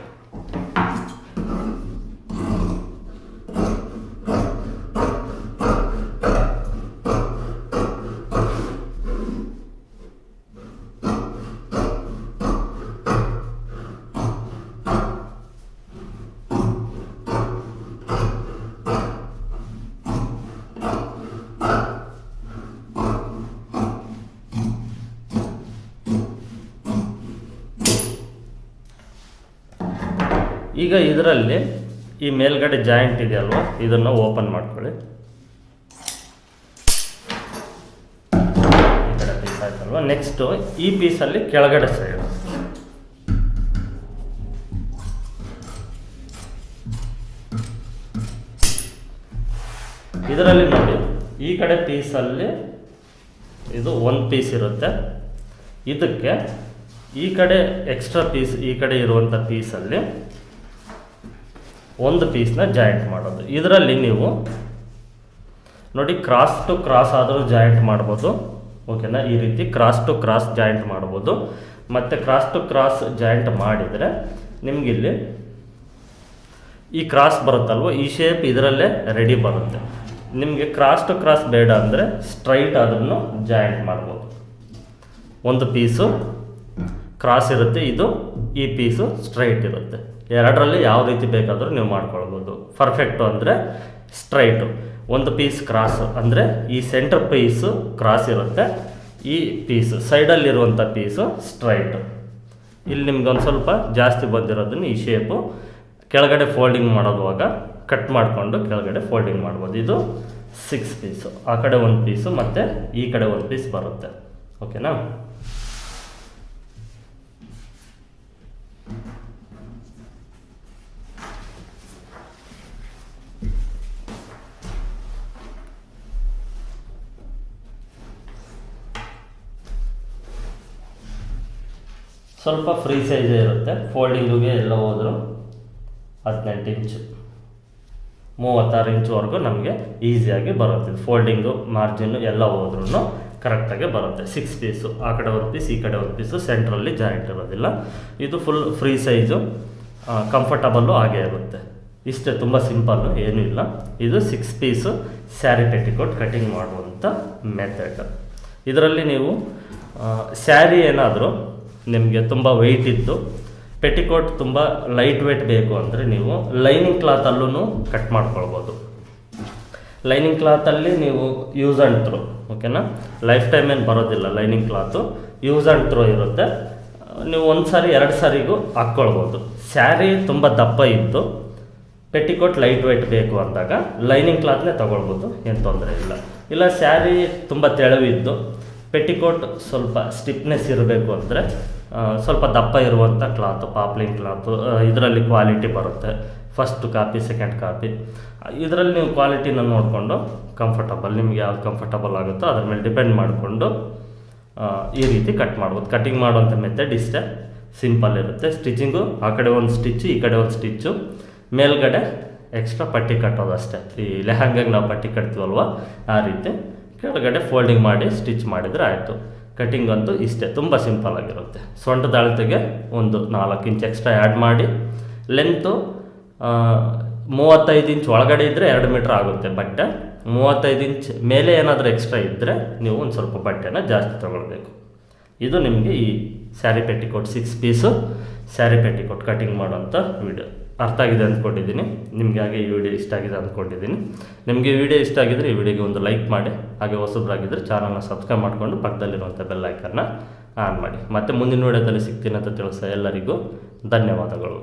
ಈಗ ಇದರಲ್ಲಿ ಈ ಮೇಲ್ಗಡೆ ಜಾಯಿಂಟ್ ಇದೆಯಲ್ವ ಇದನ್ನು ಓಪನ್ ಮಾಡ್ಕೊಳ್ಳಿ. ಈ ಕಡೆ ಪೀಸ್ ಆಯ್ತಲ್ವ? ನೆಕ್ಸ್ಟು ಈ ಪೀಸಲ್ಲಿ ಕೆಳಗಡೆ ಸೈಡ್ ಇದರಲ್ಲಿ ನೋಡಿ, ಈ ಕಡೆ ಪೀಸಲ್ಲಿ ಇದು ಒಂದು ಪೀಸ್ ಇರುತ್ತೆ. ಇದಕ್ಕೆ ಈ ಕಡೆ ಎಕ್ಸ್ಟ್ರಾ ಪೀಸ್ ಈ ಕಡೆ ಇರುವಂಥ ಪೀಸಲ್ಲಿ ಒಂದು ಪೀಸ್ನ ಜಾಯಿಂಟ್ ಮಾಡೋದು. ಇದರಲ್ಲಿ ನೀವು ನೋಡಿ ಕ್ರಾಸ್ ಟು ಕ್ರಾಸ್ ಆದರೂ ಜಾಯಿಂಟ್ ಮಾಡ್ಬೋದು. ಓಕೆನಾ ಈ ರೀತಿ ಕ್ರಾಸ್ ಟು ಕ್ರಾಸ್ ಜಾಯಿಂಟ್ ಮಾಡ್ಬೋದು. ಮತ್ತು ಕ್ರಾಸ್ ಟು ಕ್ರಾಸ್ ಜಾಯಿಂಟ್ ಮಾಡಿದರೆ ನಿಮಗಿಲ್ಲಿ ಈ ಕ್ರಾಸ್ ಬರುತ್ತಲ್ವ? ಈ ಶೇಪ್ ಇದರಲ್ಲೇ ರೆಡಿ ಬರುತ್ತೆ. ನಿಮಗೆ ಕ್ರಾಸ್ ಟು ಕ್ರಾಸ್ ಬೇಡ ಅಂದರೆ ಸ್ಟ್ರೈಟ್ ಅದನ್ನು ಜಾಯಿಂಟ್ ಮಾಡ್ಬೋದು. ಒಂದು ಪೀಸು ಕ್ರಾಸ್ ಇರುತ್ತೆ, ಇದು ಈ ಪೀಸು ಸ್ಟ್ರೈಟ್ ಇರುತ್ತೆ. ಎರಡರಲ್ಲಿ ಯಾವ ರೀತಿ ಬೇಕಾದರೂ ನೀವು ಮಾಡ್ಕೊಳ್ಬೋದು. ಪರ್ಫೆಕ್ಟು ಅಂದರೆ ಸ್ಟ್ರೈಟು ಒಂದು ಪೀಸ್ ಕ್ರಾಸ್ ಅಂದರೆ ಈ ಸೆಂಟರ್ ಪೀಸು ಕ್ರಾಸ್ ಇರುತ್ತೆ. ಈ ಪೀಸು ಸೈಡಲ್ಲಿರುವಂಥ ಪೀಸು ಸ್ಟ್ರೈಟು ಇಲ್ಲಿ ನಿಮ್ಗೊಂದು ಸ್ವಲ್ಪ ಜಾಸ್ತಿ ಬಂದಿರೋದನ್ನು ಈ ಶೇಪು ಕೆಳಗಡೆ ಫೋಲ್ಡಿಂಗ್ ಮಾಡೋದುವಾಗ ಕಟ್ ಮಾಡಿಕೊಂಡು ಕೆಳಗಡೆ ಫೋಲ್ಡಿಂಗ್ ಮಾಡ್ಬೋದು. ಇದು ಸಿಕ್ಸ್ ಪೀಸು ಆ ಕಡೆ ಒಂದು ಪೀಸು ಮತ್ತು ಈ ಕಡೆ ಒಂದು ಪೀಸ್ ಬರುತ್ತೆ. ಓಕೆನಾ ಸ್ವಲ್ಪ ಫ್ರೀ ಸೈಜೇ ಇರುತ್ತೆ. ಫೋಲ್ಡಿಂಗಿಗೆ ಎಲ್ಲ ಹೋದರೂ ಹದಿನೆಂಟು ಇಂಚು ಮೂವತ್ತಾರು ಇಂಚುವರೆಗೂ ನಮಗೆ ಈಸಿಯಾಗಿ ಬರುತ್ತೆ. ಫೋಲ್ಡಿಂಗು ಮಾರ್ಜಿನ್ನು ಎಲ್ಲ ಹೋದ್ರೂ ಕರೆಕ್ಟಾಗಿ ಬರುತ್ತೆ. ಸಿಕ್ಸ್ ಪೀಸು ಆ ಕಡೆ ಒಂದು ಪೀಸ್ ಈ ಕಡೆ ಒಂದು ಪೀಸು ಸೆಂಟ್ರಲ್ಲಿ ಜಾಯಿಂಟ್ ಇರೋದಿಲ್ಲ. ಇದು ಫುಲ್ ಫ್ರೀ ಸೈಜು ಕಂಫರ್ಟಬಲ್ಲು ಹಾಗೇ ಇರುತ್ತೆ. ಇಷ್ಟೇ, ತುಂಬ ಸಿಂಪಲ್ಲು ಏನೂ ಇಲ್ಲ. ಇದು six piece sari petticoat cutting ಮಾಡುವಂಥ ಮೆಥಡ್ ಇದರಲ್ಲಿ ನೀವು ಸ್ಯಾರಿ ಏನಾದರೂ ನಿಮಗೆ ತುಂಬ ವೆಯ್ಟ್ ಇದ್ದು ಪೆಟಿಕೋಟ್ ತುಂಬ ಲೈಟ್ ವೆಯ್ಟ್ ಬೇಕು ಅಂದರೆ ನೀವು ಲೈನಿಂಗ್ ಕ್ಲಾತಲ್ಲೂ ಕಟ್ ಮಾಡ್ಕೊಳ್ಬೋದು. ಲೈನಿಂಗ್ ಕ್ಲಾತಲ್ಲಿ ನೀವು ಯೂಸ್ ಆ್ಯಂಡ್ ಥ್ರೋ ಓಕೆನಾ ಲೈಫ್ ಟೈಮ್ ಏನು ಬರೋದಿಲ್ಲ lining cloth use and throw ಇರುತ್ತೆ. ನೀವು ಒಂದು ಸಾರಿ ಎರಡು ಸಾರಿಗೂ ಹಾಕ್ಕೊಳ್ಬೋದು. ಸ್ಯಾರಿ ತುಂಬ ದಪ್ಪ ಇತ್ತು ಪೆಟಿಕೋಟ್ ಲೈಟ್ ವೆಯ್ಟ್ ಬೇಕು ಅಂದಾಗ ಲೈನಿಂಗ್ ಕ್ಲಾತ್ನೇ ತೊಗೊಳ್ಬೋದು, ಏನು ತೊಂದರೆ ಇಲ್ಲ. ಇಲ್ಲ ಸ್ಯಾರಿ ತುಂಬ ತೆಳವಿದ್ದು ಪೆಟಿಕೋಟ್ ಸ್ವಲ್ಪ ಸ್ಟಿಫ್ನೆಸ್ ಇರಬೇಕು ಅಂದರೆ ಸ್ವಲ್ಪ ದಪ್ಪ ಇರುವಂಥ ಕ್ಲಾತು ಪಾಪ್ಲಿನ್ ಕ್ಲಾತು ಇದರಲ್ಲಿ ಕ್ವಾಲಿಟಿ ಬರುತ್ತೆ. ಫಸ್ಟ್ ಕಾಪಿ ಸೆಕೆಂಡ್ ಕಾಪಿ ಇದರಲ್ಲಿ ನೀವು ಕ್ವಾಲಿಟಿನ ನೋಡಿಕೊಂಡು ಕಂಫರ್ಟಬಲ್ ನಿಮ್ಗೆ ಯಾವ್ದು ಕಂಫರ್ಟಬಲ್ ಆಗುತ್ತೋ ಅದ್ರ ಮೇಲೆ ಡಿಪೆಂಡ್ ಮಾಡಿಕೊಂಡು ಈ ರೀತಿ ಕಟ್ ಮಾಡ್ಬೋದು. ಕಟ್ಟಿಂಗ್ ಮಾಡುವಂಥ ಮೆಥಡ್ ಇಷ್ಟೇ. ಸಿಂಪಲ್ ಇರುತ್ತೆ. ಸ್ಟಿಚಿಂಗು ಆ ಕಡೆ ಒಂದು ಸ್ಟಿಚ್ಚು ಈ ಕಡೆ ಒಂದು ಸ್ಟಿಚ್ಚು ಮೇಲ್ಗಡೆ ಎಕ್ಸ್ಟ್ರಾ ಪಟ್ಟಿ ಕಟ್ಟೋದು ಅಷ್ಟೇ. ಈ ಲೆಹಂಗಾಗೆ ನಾವು ಪಟ್ಟಿ ಕಟ್ತೀವಲ್ವ? ಆ ರೀತಿ. ಕೆಳಗಡೆ ಫೋಲ್ಡಿಂಗ್ ಮಾಡಿ ಸ್ಟಿಚ್ ಮಾಡಿದರೆ ಆಯಿತು. ಕಟಿಂಗ್ ಅಂತೂ ಇಷ್ಟೇ, ತುಂಬ ಸಿಂಪಲ್ ಆಗಿರುತ್ತೆ. ಸೊಂಟದ ಅಳತೆಗೆ ಒಂದು ನಾಲ್ಕು ಇಂಚ್ ಎಕ್ಸ್ಟ್ರಾ ಆ್ಯಡ್ ಮಾಡಿ. ಲೆಂತು ಮೂವತ್ತೈದು ಇಂಚ್ ಒಳಗಡೆ ಇದ್ದರೆ ಎರಡು ಮೀಟ್ರ್ ಆಗುತ್ತೆ ಬಟ್ಟೆ. ಮೂವತ್ತೈದು ಇಂಚ್ ಮೇಲೆ ಏನಾದರೂ ಎಕ್ಸ್ಟ್ರಾ ಇದ್ದರೆ ನೀವು ಒಂದು ಸ್ವಲ್ಪ ಬಟ್ಟೆನ ಜಾಸ್ತಿ ತೊಗೊಳ್ಬೇಕು. ಇದು ನಿಮಗೆ ಈ sari petticoat six piece sari petticoat cutting ಮಾಡೋಂಥ ವಿಡಿಯೋ ಅರ್ಥ ಆಗಿದೆ ಅಂದ್ಕೊಂಡಿದ್ದೀನಿ. ನಿಮಗೆ ಹಾಗೆ ಈ ವಿಡಿಯೋ ಇಷ್ಟ ಆಗಿದೆ ಅಂದ್ಕೊಂಡಿದ್ದೀನಿ. ನಿಮಗೆ ವಿಡಿಯೋ ಇಷ್ಟ ಆಗಿದ್ದರೆ ಈ ವಿಡಿಯೋಗೆ ಒಂದು ಲೈಕ್ ಮಾಡಿ, ಹಾಗೆ ಹೊಸಬ್ರಾಗಿದ್ದರೆ ಚಾನಲ್ನ ಸಬ್ಸ್ಕ್ರೈಬ್ ಮಾಡಿಕೊಂಡು ಪಕ್ಕದಲ್ಲಿರುವಂಥ ಬೆಲ್ ಆನ್ ಮಾಡಿ. ಮತ್ತು ಮುಂದಿನ ವಿಡಿಯೋದಲ್ಲಿ ಸಿಗ್ತೀನಿ ಅಂತ ತಿಳಿಸ ಎಲ್ಲರಿಗೂ ಧನ್ಯವಾದಗಳು.